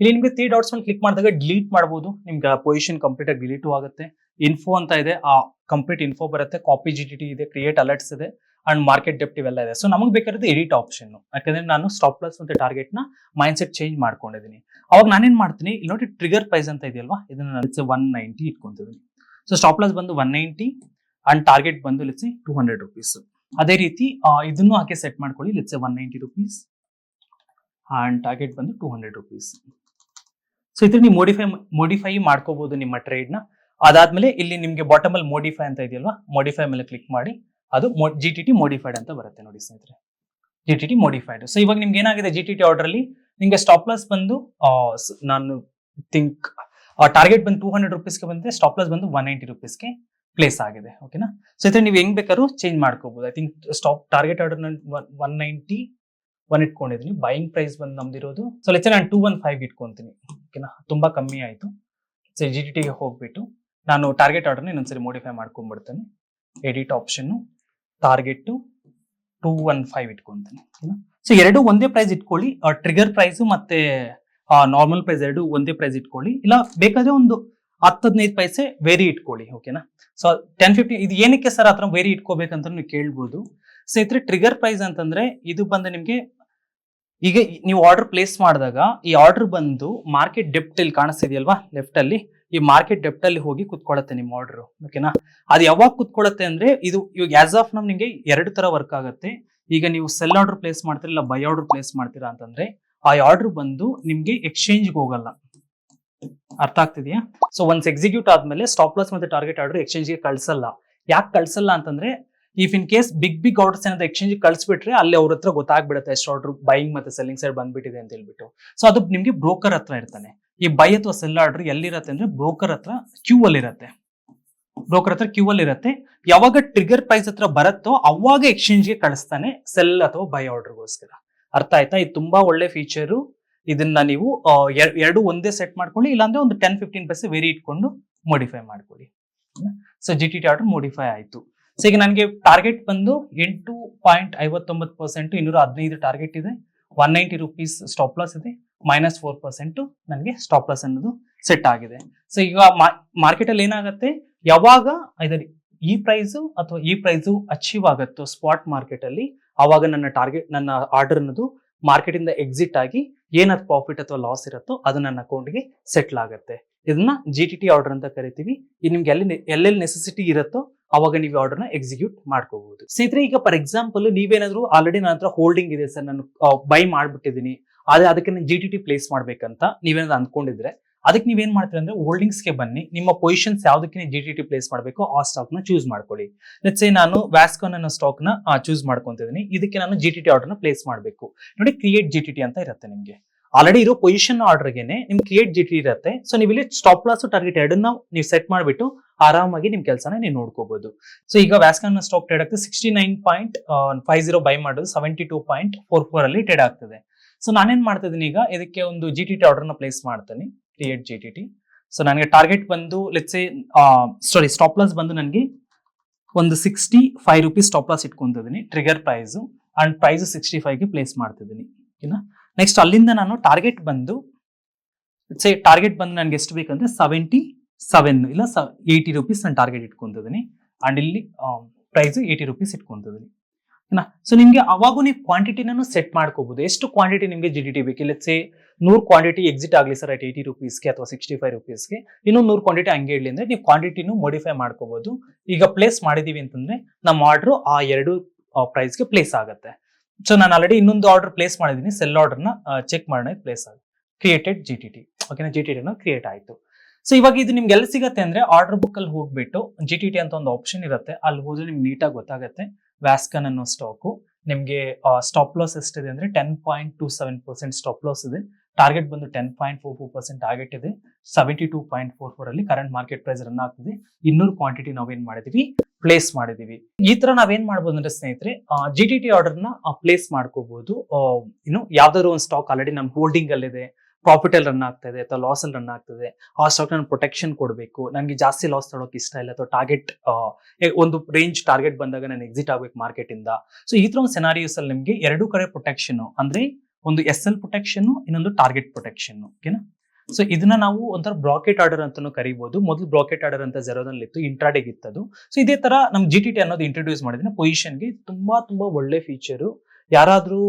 ಇಲ್ಲಿ ನಿಮ್ಗೆ ತ್ರೀ ಡಾಟ್ಸ್ ಮೇಲೆ ಕ್ಲಿಕ್ ಮಾಡಿದಾಗ ಡಿಲೀಟ್ ಮಾಡಬಹುದು ನಿಮ್ಗೆ ಪೊಸಿಷನ್ ಕಂಪ್ಲೀಟ್ ಆಗಿ ಡಿಲೀಟು ಆಗುತ್ತೆ. ಇನ್ಫೋ ಅಂತ ಇದೆ. ಆ ಕಂಪ್ಲೀಟ್ ಇನ್ಫೋ ಬರುತ್ತೆ. ಕಾಪಿ ಜಿ ಟಿ ಟಿ ಇದೆ. ಕ್ರಿಯೇಟ್ ಅಲರ್ಟ್ಸ್ ಇದೆ. ಅಂಡ್ ಮಾರ್ಕೆಟ್ ಡೆಪ್ಟ್ ಇವೆಲ್ಲ ಇದೆ. ಸೊ ನಮಗೆ ಬೇಕಾಗಿರೋದು ಎಡಿಟ್ ಆಪ್ಷನ್ ಯಾಕಂದ್ರೆ ನಾನು ಸ್ಟಾಪ್ ಲಾಸ್ ಮತ್ತೆ ಟಾರ್ಗೆಟ್ನ ಮೈಂಡ್ ಸೆಟ್ ಚೇಂಜ್ ಮಾಡ್ಕೊಂಡಿದ್ದೀನಿ ಅವಾಗ ನಾನೇನ್ ಮಾಡ್ತೀನಿ? ಇಲ್ಲಿ ನೋಡಿ ಟ್ರಿಗರ್ ಪ್ರೈಸ್ ಅಂತ ಇದೆಯಲ್ವಾ? ಇದನ್ನ ನಾನು ಒನ್ ನೈಂಟಿ ಇಟ್ಕೊಂತಿದ್ದೀನಿ ಸೊ ಸ್ಟಾಪ್ ಲಾಸ್ ಬಂದು ಒನ್ ನೈಂಟಿ ಅಂಡ್ ಟಾರ್ಗೆಟ್ ಬಂದು ಲೆಟ್ಸ್ ಟೂ ಹಂಡ್ರೆಡ್ ರುಪೀಸ್ ಅದೇ ರೀತಿ ಇದನ್ನು ಹಾಕಿ ಸೆಟ್ ಮಾಡ್ಕೊಳ್ಳಿ. Let's one ninety rupees and target ಬಂದು ಟೂ ಹಂಡ್ರೆಡ್ ರುಪೀಸ್ ಸೊ ಇದ್ರ ನೀವು ಮೋಡಿಫೈ ಮೋಡಿಫೈ ಮಾಡ್ಕೋಬಹುದು ನಿಮ್ಮ ಟ್ರೇಡ್ನ. ಅದಾದ್ಮೇಲೆ ಇಲ್ಲಿ ನಿಮ್ಗೆ ಬಾಟಮ್ ಅಲ್ಲಿ ಮೋಡಿಫೈ ಅಂತ ಇದೆಯಲ್ವಾ? ಮೋಡಿಫೈ ಮೇಲೆ ಕ್ಲಿಕ್ ಮಾಡಿ. ಅದು ಜಿ ಟಿ ಟಿ ಮೋಡಿಫೈಡ್ ಅಂತ ಬರುತ್ತೆ ನೋಡಿ ಸ್ನೇಹಿತರೆ. G T T modified so ಇವಾಗ ನಿಮ್ಗೆ ಏನಾಗಿದೆ ಜಿ ಟಿ ಟಿ ಆರ್ಡರ್ ಅಲ್ಲಿ? ನಿಮ್ಗೆ ಸ್ಟಾಪ್ ಲಾಸ್ ಬಂದು ನಾನು ಥಿಂಕ್ ಟಾರ್ಗೆಟ್ ಬಂದು ಟೂ ಹಂಡ್ರೆಡ್ ರುಪೀಸ್ಗೆ ಬಂದರೆ ಸ್ಟಾಪ್ ಲಾಸ್ ಬಂದು ಒನ್ ನೈಂಟಿ ರುಪೀಸ್ಗೆ ಪ್ಲೇಸ್ ಆಗಿದೆ. ಓಕೆನಾ ಸೊ ಇದ್ರೆ ನೀವು ಹೆಂಗ್ ಬೇಕಾದ್ರೂ ಚೇಂಜ್ ಮಾಡ್ಕೋಬಹುದು I think stop target order one ninety one ಇಟ್ಕೊಂಡಿದ್ದೀನಿ ಬೈಯಿಂಗ್ ಪ್ರೈಸ್ ಬಂದು ನಮ್ದಿರೋದು ಸೊ ಲೆಚ್ಚ ನಾನು ಟೂ ಒನ್ ಫೈವ್ ಇಟ್ಕೊಂತೀನಿ. ಓಕೆನಾ ತುಂಬಾ ಕಮ್ಮಿ ಆಯಿತು. ಸೊ ಜಿ ಟಿ ಟಿಗೆ ಹೋಗ್ಬಿಟ್ಟು, ನಾನು ಟಾರ್ಗೆಟ್ ಆರ್ಡರ್ನ ಇನ್ನೊಂದ್ಸರಿ modify ಮಾಡ್ಕೊಂಡ್ಬಿಡ್ತೇನೆ. Edit option target two one five ಇಟ್ಕೊಂತೀನಿ so ಎರಡು ಒಂದೇ ಪ್ರೈಸ್ ಇಟ್ಕೊಳ್ಳಿ ಟ್ರಿಗರ್ ಪ್ರೈಸ್ ಮತ್ತೆ ನಾರ್ಮಲ್ ಪ್ರೈಸ್ ಎರಡು ಒಂದೇ ಪ್ರೈಸ್ ಇಟ್ಕೊಳ್ಳಿ, ಇಲ್ಲ ಬೇಕಾದ್ರೆ ಒಂದು ಹತ್ತು ಹದಿನೈದು ಪೈಸೆ ವೇರಿ ಇಟ್ಕೊಳ್ಳಿ ಓಕೆನಾ ಸೊ ಟೆನ್ ಫಿಫ್ಟಿ ಇದು ಏನಕ್ಕೆ ಸರ್ ಹತ್ರ ವೇರಿ ಇಟ್ಕೋಬೇಕಂತ ನೀವು ಕೇಳ್ಬೋದು. ಸ್ನೇಹಿತರೆ ಟ್ರಿಗರ್ ಪ್ರೈಸ್ ಅಂತಂದ್ರೆ ಇದು ಬಂದು ನಿಮಗೆ, ಈಗ ನೀವು ಆರ್ಡರ್ ಪ್ಲೇಸ್ ಮಾಡಿದಾಗ ಈ ಆರ್ಡರ್ ಬಂದು ಮಾರ್ಕೆಟ್ ಡೆಪ್ಟ್ ಇಲ್ಲಿ ಕಾಣಿಸ್ತಿದೆಯಲ್ವಾ ಲೆಫ್ಟ್ ಅಲ್ಲಿ? ಈ ಮಾರ್ಕೆಟ್ ಡೆಪ್ಟ್ ಅಲ್ಲಿ ಹೋಗಿ ಕುತ್ಕೊಳತ್ತೆ ನಿಮ್ಮ ಆರ್ಡರ್ ಓಕೆನಾ ಅದು ಯಾವಾಗ ಕುತ್ಕೊಳ್ಳುತ್ತೆ ಅಂದ್ರೆ ಇದು ಇವಾಗ ಆಸ್ ಆಫ್ ನಮ್ ನಿಮಗೆ ಎರಡು ತರ ವರ್ಕ್ ಆಗುತ್ತೆ. ಈಗ ನೀವು ಸೆಲ್ ಆರ್ಡರ್ ಪ್ಲೇಸ್ ಮಾಡ್ತೀರಾ ಇಲ್ಲ ಬೈ ಆರ್ಡರ್ ಪ್ಲೇಸ್ ಮಾಡ್ತೀರಾ ಅಂತಂದ್ರೆ ಆ ಆರ್ಡರ್ ಬಂದು ನಿಮ್ಗೆ ಎಕ್ಸ್ಚೇಂಜ್ಗೆ ಹೋಗಲ್ಲ. ಅರ್ಥ ಆಗ್ತಿದೆಯಾ? ಸೊ ಒನ್ಸ್ ಎಕ್ಸಿಕ್ಯೂಟ್ ಆದ್ಮೇಲೆ ಸ್ಟಾಪ್ ಲಾಸ್ ಮತ್ತೆ ಟಾರ್ಗೆಟ್ ಆರ್ಡರ್ ಎಕ್ಸ್ಚೇಂಜ್ಗೆ ಕಳ್ಸಲ್ಲ. ಯಾಕೆ ಕಳ್ಸಲ್ಲ ಅಂತಂದ್ರೆ if in case big big orders ಏನಾದ್ರು ಎಕ್ಸ್ಚೇಂಜ್ ಕಳಿಸ್ಬಿಟ್ರೆ ಅಲ್ಲಿ ಅವ್ರ ಹತ್ರ ಗೊತ್ತಾಗ್ಬಿಡುತ್ತೆ ಎಷ್ಟು ಆರ್ಡರ್ ಬೈಯಿಂಗ್ ಮತ್ತೆ ಸೆಲ್ಲಿಂಗ್ ಸೈಡ್ ಬಂದ್ಬಿಟ್ಟಿದೆ ಅಂತ ಹೇಳ್ಬಿಟ್ಟು. ಸೊ ಅದು ನಿಮ್ಗೆ ಬ್ರೋಕರ್ ಹತ್ರ ಇರ್ತಾನೆ. ಈ ಬೈ ಅಥವಾ ಸೆಲ್ ಆರ್ಡರ್ ಎಲ್ಲಿರತ್ತೆ ಅಂದ್ರೆ ಬ್ರೋಕರ್ ಹತ್ರ ಕ್ಯೂ ಅಲ್ಲಿ ಇರತ್ತೆ ಬ್ರೋಕರ್ ಹತ್ರ ಕ್ಯೂ ಅಲ್ಲಿ ಇರತ್ತೆ ಯಾವಾಗ ಟ್ರಿಗರ್ ಪ್ರೈಸ್ ಹತ್ರ ಬರುತ್ತೋ ಅವಾಗ ಎಕ್ಸ್ಚೇಂಜ್ಗೆ ಕಳಿಸ್ತಾನೆ ಸೆಲ್ ಅಥವಾ ಬೈ ಆರ್ಡರ್ಗೋಸ್ಕರ ಅರ್ಥ ಆಯ್ತಾ? ಇದು ತುಂಬಾ ಒಳ್ಳೆ ಫೀಚರು ಇದನ್ನ ನೀವು ಎರಡು ಒಂದೇ ಸೆಟ್ ಮಾಡ್ಕೊಳ್ಳಿ, ಇಲ್ಲಾಂದ್ರೆ ಒಂದು ಟೆನ್ ಫಿಫ್ಟೀನ್ ಪರ್ಸೆಂಟ್ ವೇರಿ ಇಟ್ಕೊಂಡು ಮೋಡಿಫೈ ಮಾಡ್ಕೊಳ್ಳಿ. So G T T order modify ಆಯ್ತು. ಸೊ ಈಗ ನನಗೆ ಟಾರ್ಗೆಟ್ ಬಂದು ಎಂಟು ಪಾಯಿಂಟ್ ಐವತ್ತೊಂಬತ್ತು ಪರ್ಸೆಂಟ್ ಇನ್ನೂರ ಹದಿನೈದು ಟಾರ್ಗೆಟ್ ಇದೆ. One ninety rupees stop loss ಇದೆ. ಮೈನಸ್ ಫೋರ್ ಪರ್ಸೆಂಟ್ ನನಗೆ ಸ್ಟಾಪ್ ಲಾಸ್ ಅನ್ನೋದು ಸೆಟ್ ಆಗಿದೆ. ಸೊ ಈಗ ಮಾರ್ಕೆಟ್ ಅಲ್ಲಿ ಏನಾಗುತ್ತೆ? ಯಾವಾಗ ಇದರ ಈ ಪ್ರೈಸು ಅಥವಾ ಈ ಪ್ರೈಸು ಅಚೀವ್ ಆಗುತ್ತೋ ಸ್ಪಾಟ್ ಮಾರ್ಕೆಟ್ ಅಲ್ಲಿ ಅವಾಗ ನನ್ನ ಟಾರ್ಗೆಟ್ ನನ್ನ ಆರ್ಡರ್ ಅನ್ನೋದು ಮಾರ್ಕೆಟ್ ಇಂದ ಎಕ್ಸಿಟ್ ಆಗಿ ಏನಾದ್ ಪ್ರಾಫಿಟ್ ಅಥವಾ ಲಾಸ್ ಇರುತ್ತೋ ಅದು ನನ್ನ ಅಕೌಂಟ್ಗೆ ಸೆಟ್ಲ್ ಆಗುತ್ತೆ. ಇದನ್ನ ಜಿ ಟಿ ಟಿ ಆರ್ಡರ್ ಅಂತ ಕರಿತೀವಿ. ಇದು ನಿಮ್ಗೆ ಎಲ್ಲಿ ಎಲ್ಲೆಲ್ಲಿ ನೆಸೆಸಿಟಿ ಇರುತ್ತೋ ಅವಾಗ ನೀವು ಆರ್ಡರ್ನ ಎಕ್ಸಿಕ್ಯೂಟ್ ಮಾಡ್ಕೋಬಹುದು. ಸ್ನೇಹಿತರೆ, ಈಗ ಫಾರ್ ಎಕ್ಸಾಂಪಲ್ ನೀವೇನಾದ್ರೂ ಆಲ್ರೆಡಿ ನನ್ನ ಹತ್ರ ಹೋಲ್ಡಿಂಗ್ ಇದೆ ಸರ್. ನಾನು ಬೈ ಮಾಡ್ಬಿಟ್ಟಿದ್ದೀನಿ. ಆದ್ರೆ ಅದಕ್ಕೆ ಜಿ ಟಿ ಟಿ ಪ್ಲೇಸ್ ಮಾಡ್ಬೇಕಂತ ನೀವೇನಾದ್ರು ಅಂದ್ಕೊಂಡಿದ್ರೆ. ಅದಕ್ಕೆ ನೀವೇನ್ ಮಾಡ್ತೀರಿ ಅಂದ್ರೆ ಹೋಲ್ಡಿಂಗ್ಸ್ಗೆ ಬನ್ನಿ. ನಿಮ್ಮ ಪೊಸಿಷನ್ಸ್ ಯಾವುದಕ್ಕೆ ಜಿ ಟಿ ಟಿ ಪ್ಲೇಸ್ ಮಾಡಬೇಕು ಆ ಸ್ಟಾಕ್ನ ಚೂಸ್ ಮಾಡ್ಕೊಳ್ಳಿ. ಲೆಟ್ಸ್ ನಾನು ವ್ಯಾಸ್ಕನ್ ಅನ್ನೋ ಸ್ಟಾಕ್ನ ಚೂಸ್ ಮಾಡ್ಕೊಂತಿದ್ದೀನಿ. ಇದಕ್ಕೆ ನಾನು ಜಿ ಟಿ ಟಿ ಆರ್ಡರ್ನ ಪ್ಲೇಸ್ ಮಾಡಬೇಕು. ನೋಡಿ ಕ್ರಿಯೇಟ್ ಜಿ ಟಿ ಟಿ ಅಂತ ಇರುತ್ತೆ ನಿಮಗೆ. ಆಲ್ರೆಡಿ ಇರೋ ಪೊಸಿಷನ್ ಆರ್ಡರ್ಗೆನೆ ನಿಮ್ ಕ್ರಿಯೇಟ್ ಜಿ ಟಿ ಇರುತ್ತೆ. ಸೊ ನೀವು ಇಲ್ಲಿ ಸ್ಟಾಪ್ ಲಾಸ್ ಟಾರ್ಗೆಟ್ ಎರಡನ್ನ ನೀವು ಸೆಟ್ ಮಾಡಿಬಿಟ್ಟು ಆರಾಮಾಗಿ ನಿಮ್ಮ ಕೆಲಸನ ನೀವು ನೋಡ್ಕೋಬಹುದು ಸೊ ಈಗ ವ್ಯಾಸ್ಕಾನ್ ಸ್ಟಾಕ್ ಟ್ರೇಡ್ ಆಗ್ತದೆ. Sixty nine point five zero buy ಮಾಡೋದು seventy two point four four ಅಲ್ಲಿ ಟ್ರೇಡ್ ಆಗ್ತದೆ. ಸೊ ನಾನೇನ್ ಮಾಡ್ತಿದ್ದೀನಿ ಈಗ, ಇದಕ್ಕೆ ಒಂದು ಜಿ ಟಿ ಟಿ ಆರ್ಡರ್ನ ಪ್ಲೇಸ್ ಮಾಡ್ತೀನಿ create G T T so ನನಗೆ ಟಾರ್ಗೆಟ್ ಬಂದು ಲೆಟ್ಸ್ ಸಾರಿ ಸ್ಟಾಪ್ ಲಾಸ್ ಬಂದು ನನಗೆ ಒಂದು sixty five rupees stop loss ಇಟ್ಕೊಂತಿದ್ದೀನಿ trigger price and price sixty ಫೈವ್ಗೆ place ಮಾಡ್ತಿದ್ದೀನಿ, ಓಕೆನಾ? ನೆಕ್ಸ್ಟ್ ಅಲ್ಲಿಂದ ನಾನು ಟಾರ್ಗೆಟ್ ಬಂದು ಸೇ ಟಾರ್ಗೆಟ್ ಬಂದು ನನಗೆ ಎಷ್ಟು ಬೇಕಂದ್ರೆ ಸೆವೆಂಟಿ ಸೆವೆನ್ ಇಲ್ಲ ಏಯ್ಟಿ ರುಪೀಸ್ ನಾನು ಟಾರ್ಗೆಟ್ ಇಟ್ಕೊಂತಿದ್ದೀನಿ ಅಂಡ್ ಇಲ್ಲಿ ಪ್ರೈಸ್ ಏಯ್ಟಿ ರುಪೀಸ್ ಇಟ್ಕೊಂತಿದ್ದೀನಿ ಸೊ ನಿಮಗೆ ಅವಾಗೂ ನೀವು ಕ್ವಾಂಟಿಟಿನೂ ಸೆಟ್ ಮಾಡ್ಕೋಬಹುದು ಎಷ್ಟು ಕ್ವಾಂಟಿಟಿ ನಿಮಗೆ ಜಿ ಡಿ ಟಿ ಬೇಕು? ಸೇ ನೂರು ಕ್ವಾಂಟಿಟಿ ಎಕ್ಸಿಟ್ ಆಗಲಿ ಸರ್ ಅಟ್ ಏಯ್ಟಿ ರುಪೀಸ್ಗೆ ಅಥವಾ ಸಿಕ್ಸ್ಟಿ ಫೈವ್ ರುಪೀಸ್ಗೆ ಇನ್ನೊಂದು ನೂರು ಕ್ವಾಂಟಿಟಿ ಹಂಗೆ ಇರಲಿ ಅಂದ್ರೆ ನೀವು ಕ್ವಾಂಟಿಟಿನೂ ಮಾಡಿಫೈ ಮಾಡ್ಕೋಬಹುದು ಈಗ ಪ್ಲೇಸ್ ಮಾಡಿದೀವಿ ಅಂತಂದ್ರೆ ನಮ್ಮ ಆರ್ಡರ್ ಆ ಎರಡು ಪ್ರೈಸ್ಗೆ ಪ್ಲೇಸ್ ಆಗುತ್ತೆ. ಸೊ ನಾನು ಆಲ್ರೆಡಿ ಇನ್ನೊಂದು ಆರ್ಡರ್ ಪ್ಲೇಸ್ ಮಾಡಿದ್ದೀನಿ ಸೆಲ್ ಆರ್ಡರ್ನ ಚೆಕ್ ಮಾಡೋಣ ಪ್ಲೇಸ್ ಆಗುತ್ತೆ ಕ್ರಿಯೇಟೆಡ್ ಜಿ ಟಿ ಟಿ ಓಕೆನಾ ಜಿ ಟಿ ಟಿನ ಕ್ರಿಯೇಟ್ ಆಯಿತು. ಸೊ ಇವಾಗ ಇದು ನಿಮ್ಗೆ ಎಲ್ಲಿ ಸಿಗುತ್ತೆ ಅಂದ್ರೆ ಆರ್ಡರ್ ಬುಕ್ ಅಲ್ಲಿ ಹೋಗ್ಬಿಟ್ಟು ಜಿ ಟಿ ಟಿ ಅಂತ ಒಂದು ಆಪ್ಷನ್ ಇರುತ್ತೆ. ಅಲ್ಲಿ ಹೋದ್ರೆ ನಿಮ್ಗೆ ನೀಟಾಗಿ ಗೊತ್ತಾಗುತ್ತೆ. ವ್ಯಾಸ್ಕನ್ ಅನ್ನೋ ಸ್ಟಾಕು ನಿಮಗೆ ಸ್ಟಾಪ್ ಲಾಸ್ ಎಷ್ಟಿದೆ ಅಂದ್ರೆ ten point two seven percent stop loss ಇದೆ. ಟಾರ್ಗೆಟ್ ಬಂದು ten point four four percent target ಇದೆ seventy two point four four ಅಲ್ಲಿ ಕರೆಂಟ್ ಮಾರ್ಕೆಟ್ ಪ್ರೈಸ್ ರನ್ ಆಗ್ತಿದೆ. ಇನ್ನೂರು ಕ್ವಾಂಟಿಟಿ ನಾವೇನ್ ಮಾಡಿದೀವಿ? ಪ್ಲೇಸ್ ಮಾಡಿದೀವಿ. ಈ ತರ ನಾವೇನ್ ಮಾಡ್ಬೋದು ಅಂದ್ರೆ ಸ್ನೇಹಿತರೆ ಜಿ ಟಿ ಟಿ ಆರ್ಡರ್ನ ಪ್ಲೇಸ್ ಮಾಡ್ಕೋಬಹುದು ಇನ್ನು ಯಾವ್ದಾದ್ರು ಒಂದು ಸ್ಟಾಕ್ ಆಲ್ರೆಡಿ ನಮ್ಮ ಹೋಲ್ಡಿಂಗ್ ಅಲ್ಲಿದೆ. ಪ್ರಾಫಿಟ್ ಅಲ್ಲಿ ರನ್ ಆಗ್ತಾ ಇದೆ ಅಥವಾ ಲಾಸ್ ಅಲ್ಲಿ ರನ್ ಆಗ್ತದೆ. ಆ ಸ್ಟಾಕ್ ನಾನು ಪ್ರೊಟೆಕ್ಷನ್ ಕೊಡಬೇಕು. ನನಗೆ ಜಾಸ್ತಿ ಲಾಸ್ ತಗೊಳಕ್ ಇಷ್ಟ ಇಲ್ಲ ಅಥವಾ ಟಾರ್ಗೆಟ್ ಒಂದು ರೇಂಜ್ ಟಾರ್ಗೆಟ್ ಬಂದಾಗ ನಾನು ಎಕ್ಸಿಟ್ ಆಗ್ಬೇಕು ಮಾರ್ಕೆಟ್ ಇಂದ. ಸೊ ಈ ತರ ಒಂದು ಸೆನಾರಿಯೋಸ್ ಅಲ್ಲಿ ನಿಮಗೆ ಎರಡು ಕಡೆ ಪ್ರೊಟೆಕ್ಷನ್ ಅಂದ್ರೆ ಒಂದು ಎಸ್ ಎಲ್ ಪ್ರೊಟೆಕ್ಷನ್ ಇನ್ನೊಂದು ಟಾರ್ಗೆಟ್ ಪ್ರೊಟೆಕ್ಷನ್ ಓಕೆನಾ ಸೊ ಇದನ್ನ ನಾವು ಒಂಥರ ಬ್ರಾಕೆಟ್ ಆರ್ಡರ್ ಅಂತಾನು ಕರಿಬಹುದು ಮೊದಲು ಬ್ರಾಕೆಟ್ ಆರ್ಡರ್ ಅಂತ ಜೆರೋದಲ್ಲಿ ಇತ್ತು ಇಂಟ್ರಾಡೆಗೆ ಇತ್ತದು. ಸೊ ಇದೇ ತರ ನಮ್ ಜಿ ಟಿ ಟಿ ಅನ್ನೋದು ಇಂಟ್ರೊಡ್ಯೂಸ್ ಮಾಡಿದ್ರೆ ಪೊಸಿಷನ್ಗೆ ತುಂಬಾ ತುಂಬಾ ಒಳ್ಳೆ ಫೀಚರು ಯಾರಾದ್ರೂ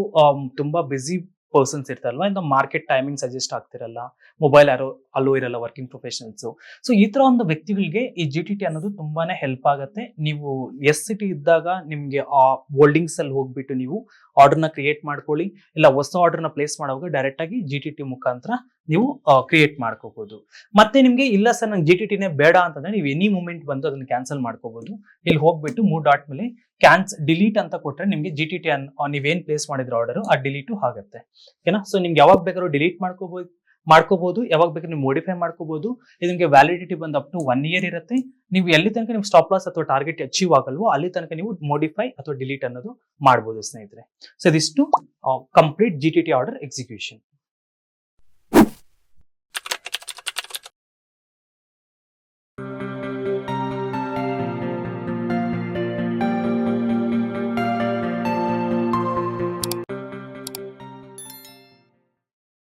ತುಂಬಾ ಬಿಸಿ ಪರ್ಸನ್ಸ್ ಇರ್ತಾರಲ್ಲ ಇಂದ ಮಾರ್ಕೆಟ್ ಟೈಮಿಂಗ್ ಸಜೆಸ್ಟ್ ಆಗ್ತಿರಲ್ಲ ಮೊಬೈಲ್ ಯಾರೋ ಅಲೋ ಇರಲ್ಲ ವರ್ಕಿಂಗ್ ಪ್ರೊಫೆಷನಲ್ಸ್ ಸೊ ಈ ಥರ ಒಂದು ವ್ಯಕ್ತಿಗಳಿಗೆ ಈ ಜಿ ಟಿ ಟಿ ಅನ್ನೋದು ತುಂಬಾನೇ ಹೆಲ್ಪ್ ಆಗುತ್ತೆ. ನೀವು ಎಸ್ ಸಿಟಿ ಇದ್ದಾಗ ನಿಮ್ಗೆ ಆ ಹೋಲ್ಡಿಂಗ್ಸ್ ಅಲ್ಲಿ ಹೋಗ್ಬಿಟ್ಟು ನೀವು ಆರ್ಡರ್ನ ಕ್ರಿಯೇಟ್ ಮಾಡ್ಕೊಳ್ಳಿ. ಇಲ್ಲ, ಹೊಸ ಆರ್ಡರ್ನ ಪ್ಲೇಸ್ ಮಾಡುವಾಗ ಡೈರೆಕ್ಟ್ ಆಗಿ ಜಿ ಟಿ ಟಿ ಮುಖಾಂತರ ನೀವು ಕ್ರಿಯೇಟ್ ಮಾಡ್ಕೋಬಹುದು ಮತ್ತೆ ನಿಮ್ಗೆ, ಇಲ್ಲ ಸರ್, ನಂಗೆ ಜಿ ಟಿ ಟಿನೇ ಬೇಡ ಅಂತಂದ್ರೆ ನೀವು ಎನಿ ಮೂಮೆಂಟ್ ಬಂದು ಅದನ್ನ ಕ್ಯಾನ್ಸಲ್ ಮಾಡ್ಕೋಬಹುದು ಇಲ್ಲಿ ಹೋಗ್ಬಿಟ್ಟು ಮೂರ್ ಡಾಟ್ ಮೇಲೆ ಕ್ಯಾನ್ಸ್ ಡಿಲೀಟ್ ಅಂತ ಕೊಟ್ರೆ ನಿಮ್ಗೆ ಜಿ ಟಿ ಟಿ ಅನ್ ನೀವೇನ್ ಪ್ಲೇಸ್ ಮಾಡಿದ್ರ ಆರ್ಡರ್ ಆ ಡಿಲೀಟು ಆಗುತ್ತೆ. ಓಕೆನಾ ಸೊ ನಿಮ್ಗೆ ಯಾವಾಗ ಬೇಕಾದ್ರೂ ಡಿಲೀಟ್ ಮಾಡ್ಕೋಬಹುದು ಮಾಡ್ಕೋಬಹುದು ಯಾವಾಗ ಬೇಕು ನೀವು ಮೋಡಿಫೈ ಮಾಡ್ಕೋಬಹುದು ಇದು ವ್ಯಾಲಿಡಿಟಿ ಬಂದು ಅಪ್ ಟು ಒನ್ ಇಯರ್ ಇರುತ್ತೆ. ನೀವು ಎಲ್ಲಿ ತನಕ ನಿಮ್ ಸ್ಟಾಪ್ ಲಾಸ್ ಅಥವಾ ಟಾರ್ಗೆಟ್ ಅಚೀವ್ ಆಗಲ್ವೋ ಅಲ್ಲಿ ತನಕ ನೀವು ಮೋಡಿಫೈ ಅಥವಾ ಡಿಲೀಟ್ ಅನ್ನೋದು ಮಾಡ್ಬೋದು ಸ್ನೇಹಿತರೆ. ಸೊ ಇದಿಷ್ಟು complete G T T order execution